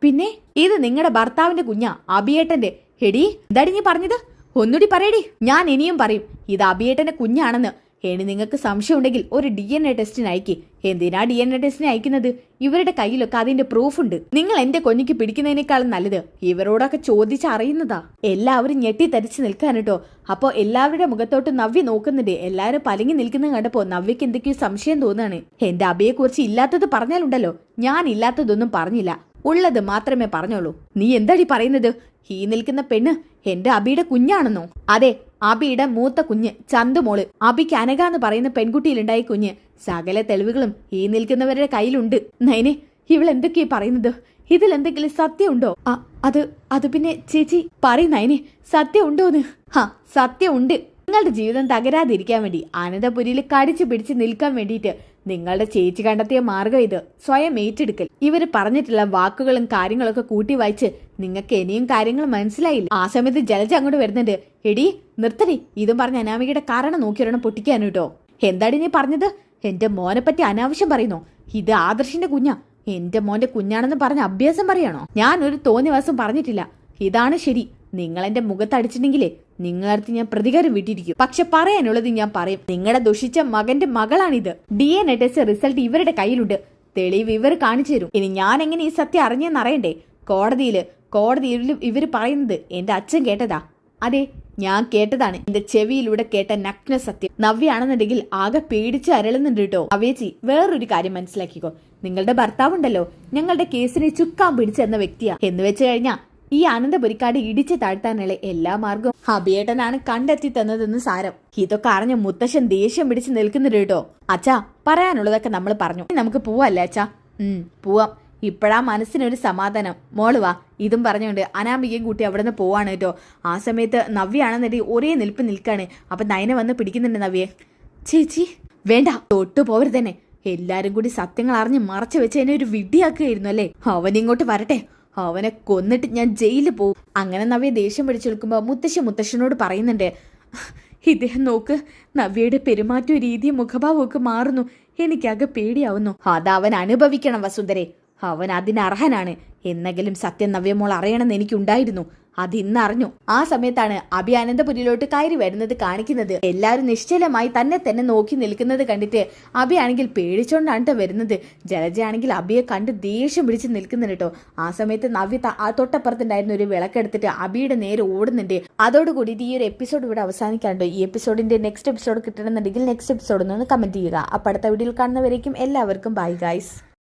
S1: പിന്നെ ഇത് നിങ്ങളുടെ ഭർത്താവിന്റെ കുഞ്ഞാ അബിയേട്ടന്റെ ഹെടി എന്താടി നീ പറഞ്ഞത്? ഒന്നുകൂടി പറയടി. ഞാൻ ഇനിയും പറയും. ഇത് അബിയേട്ടന്റെ കുഞ്ഞാണെന്ന്. ഇനി നിങ്ങൾക്ക് സംശയം ഉണ്ടെങ്കിൽ ഒരു ഡി എൻ എ ടെസ്റ്റിന് അയക്കി. എന്തിനാ ഡി എൻ എ ടെസ്റ്റിന് അയക്കുന്നത്? ഇവരുടെ കയ്യിലൊക്കെ അതിന്റെ പ്രൂഫ് ഉണ്ട്. നിങ്ങൾ എന്റെ കൊഞ്ഞിക്ക് പിടിക്കുന്നതിനേക്കാളും നല്ലത് ഇവരോടൊക്കെ ചോദിച്ചറിയുന്നതാ എല്ലാവരും ഞെട്ടിത്തരിച്ച് നിൽക്കാൻ കേട്ടോ അപ്പോ എല്ലാവരുടെ മുഖത്തോട്ട് നവ്യ നോക്കുന്നുണ്ട്. എല്ലാവരും പലങ്ങി നിൽക്കുന്നത് കണ്ടപ്പോ നവ്യക്ക് എന്തൊക്കെയോ സംശയം തോന്നുകയാണ് എന്റെ അബിയെക്കുറിച്ച് ഇല്ലാത്തത് പറഞ്ഞാലുണ്ടല്ലോ. ഞാൻ ഇല്ലാത്തതൊന്നും പറഞ്ഞില്ല. ഉള്ളത് മാത്രമേ പറഞ്ഞോളൂ. നീ എന്താടി പറയുന്നത്? ഈ നിൽക്കുന്ന പെണ്ണ് എന്റെ അബിയുടെ കുഞ്ഞാണെന്നോ? അതെ അബിയുടെ മൂത്ത കുഞ്ഞ് ചന്തുമോൾ അബിക്ക് അനക എന്ന് പറയുന്ന പെൺകുട്ടിയിലുണ്ടായ കുഞ്ഞ് സകല തെളിവുകളും ഈ നിൽക്കുന്നവരുടെ കയ്യിലുണ്ട്. നൈനെ ഇവൾ എന്തൊക്കെയാ പറയുന്നത്? ഇതിൽ എന്തെങ്കിലും സത്യമുണ്ടോ അത് അത് പിന്നെ ചേച്ചി പറയും സത്യം സത്യമുണ്ടോന്ന് ഹാ സത്യം ഉണ്ട്. നിങ്ങളുടെ ജീവിതം തകരാതിരിക്കാൻ വേണ്ടി അനന്തപുരിയിൽ കടിച്ചു പിടിച്ച് നിൽക്കാൻ വേണ്ടിയിട്ട് നിങ്ങളുടെ ചേച്ചി കണ്ടെത്തിയ മാർഗം ഇത്. സ്വയം ഏറ്റെടുക്കൽ. ഇവർ പറഞ്ഞിട്ടുള്ള വാക്കുകളും കാര്യങ്ങളൊക്കെ കൂട്ടി വായിച്ച് നിങ്ങൾക്ക് ഇനിയും കാര്യങ്ങൾ മനസ്സിലായില്ല? ആ സമയത്ത് ജലജ അങ്ങോട്ട് വരുന്നുണ്ട്. എടി നിർത്തടി. ഇതും പറഞ്ഞ അനാമികയുടെ കാരണം നോക്കിയൊരെണ്ണം പൊട്ടിക്കാൻ കേട്ടോ. എന്താടി നീ പറഞ്ഞത്? എന്റെ മോനെ പറ്റി അനാവശ്യം പറയുന്നു? ഇത് ആദർശിന്റെ കുഞ്ഞാ. എന്റെ മോന്റെ കുഞ്ഞാണെന്ന് പറഞ്ഞ അഭ്യാസം പറയാണോ? ഞാൻ ഒരു തോന്നിവാസം പറഞ്ഞിട്ടില്ല. ഇതാണ് ശരി. നിങ്ങൾ എന്റെ മുഖത്തടിച്ചിട്ടുണ്ടെങ്കിലേ നിങ്ങളടുത്ത് ഞാൻ പ്രതികാരം വിട്ടിരിക്കും. പക്ഷെ പറയാനുള്ളത് ഞാൻ പറയും. നിങ്ങളുടെ ദുഷിച്ച മകന്റെ മകളാണിത്. D N A test result ഇവരുടെ കയ്യിലുണ്ട്. തെളിവ് ഇവർ കാണിച്ചു തരും. ഇനി ഞാൻ എങ്ങനെ ഈ സത്യം അറിഞ്ഞെന്ന് അറിയണ്ടേ? കോടതിയിൽ കോടതിയിൽ ഇവർ പറയുന്നത് എന്റെ അച്ഛൻ കേട്ടതാ. അതെ ഞാൻ കേട്ടതാണ്. എന്റെ ചെവിയിലൂടെ കേട്ട നഗ്ന സത്യം. നവ്യാണെന്നുണ്ടെങ്കിൽ ആകെ പേടിച്ച് അരളുന്നുണ്ട് കേട്ടോ. അവേച്ചി വേറൊരു കാര്യം മനസ്സിലാക്കിക്കോ. നിങ്ങളുടെ ഭർത്താവുണ്ടല്ലോ. ഞങ്ങളുടെ കേസിനെ ചുക്കാൻ പിടിച്ചെന്ന വ്യക്തിയാ. എന്ന് വെച്ച് കഴിഞ്ഞാ ഈ ആനന്ദപുരിക്കാട് ഇടിച്ചു താഴ്ത്താനുള്ള എല്ലാ മാർഗവും ഹബിയേട്ടനാണ് കണ്ടെത്തി തന്നതെന്ന് സാരം. ഇതൊക്കെ അറിഞ്ഞ മുത്തശ്ശൻ ദേഷ്യം പിടിച്ച് നിൽക്കുന്നുണ്ട് കേട്ടോ. അച്ഛാ പറയാനുള്ളതൊക്കെ നമ്മൾ പറഞ്ഞു. നമുക്ക് പോവല്ലേ അച്ഛാ? ഉം പോവാം. ഇപ്പോഴാ മനസ്സിനൊരു സമാധാനം. മോൾ വാ ഇതും പറഞ്ഞുകൊണ്ട് അനാമികയും കൂട്ടി അവിടെ നിന്ന് പോവാണ് കേട്ടോ. ആ സമയത്ത് നവ്യാണെന്നുണ്ടെങ്കിൽ ഒരേ നിൽപ്പ് നിൽക്കാണ്. അപ്പൊ നയന വന്ന് പിടിക്കുന്നുണ്ട് നവ്യെ. ചേച്ചി വേണ്ട തൊട്ടു പോവരുതന്നെ. എല്ലാരും കൂടി സത്യങ്ങൾ അറിഞ്ഞ് മറച്ചു വെച്ച് എന്നെ ഒരു വിഡ്ഢിയാക്കുകയായിരുന്നു അല്ലേ? അവനിങ്ങോട്ട് വരട്ടെ. അവനെ കൊന്നിട്ട് ഞാൻ ജയിലിൽ പോകും. അങ്ങനെ നവ്യ ദേഷ്യം പിടിച്ചു നിൽക്കുമ്പോൾ മുത്തശ്ശി മുത്തശ്ശനോട് പറയുന്നുണ്ട് ഇദ്ദേഹം നോക്ക് നവ്യയുടെ പെരുമാറ്റവും രീതിയും മുഖഭാവവും ഒക്കെ മാറുന്നു. എനിക്കാകെ പേടിയാവുന്നു. അത് അവൻ അനുഭവിക്കണം വസുന്ധരെ. അവൻ അതിനർഹനാണ് എന്നെങ്കിലും സത്യം നവ്യമോൾ അറിയണമെന്ന് എനിക്കുണ്ടായിരുന്നു. അത് ഇന്നറിഞ്ഞു ആ സമയത്താണ് അഭി അനന്തപുരിയിലോട്ട് കയറി വരുന്നത് കാണിക്കുന്നത്. എല്ലാവരും നിശ്ചലമായി തന്നെ തന്നെ നോക്കി നിൽക്കുന്നത് കണ്ടിട്ട് അഭി ആണെങ്കിൽ പേടിച്ചോണ്ടാണ് വരുന്നത്. ജലജയാണെങ്കിൽ അഭിയെ കണ്ട് ദേഷ്യം പിടിച്ച് നിൽക്കുന്നുണ്ട് കേട്ടോ ആ സമയത്ത് നവ്യ ആ തൊട്ടപ്പുറത്തുണ്ടായിരുന്ന ഒരു വിളക്കെടുത്തിട്ട് അഭിയുടെ നേരെ ഓടുന്നുണ്ട്. അതോടുകൂടി ഈ ഒരു എപ്പിസോഡ് ഇവിടെ അവസാനിക്കാണ്ടോ ഈ എപ്പിസോഡിന്റെ നെക്സ്റ്റ് എപ്പിസോഡ് കിട്ടണമെന്നുണ്ടെങ്കിൽ നെക്സ്റ്റ് എപ്പിസോഡ് ഒന്ന് കമന്റ് ചെയ്യുക. അപ്പോൾ അടുത്ത വീഡിയോയിൽ കാണുന്നവരേക്കും എല്ലാവർക്കും ബൈ ഗൈസ്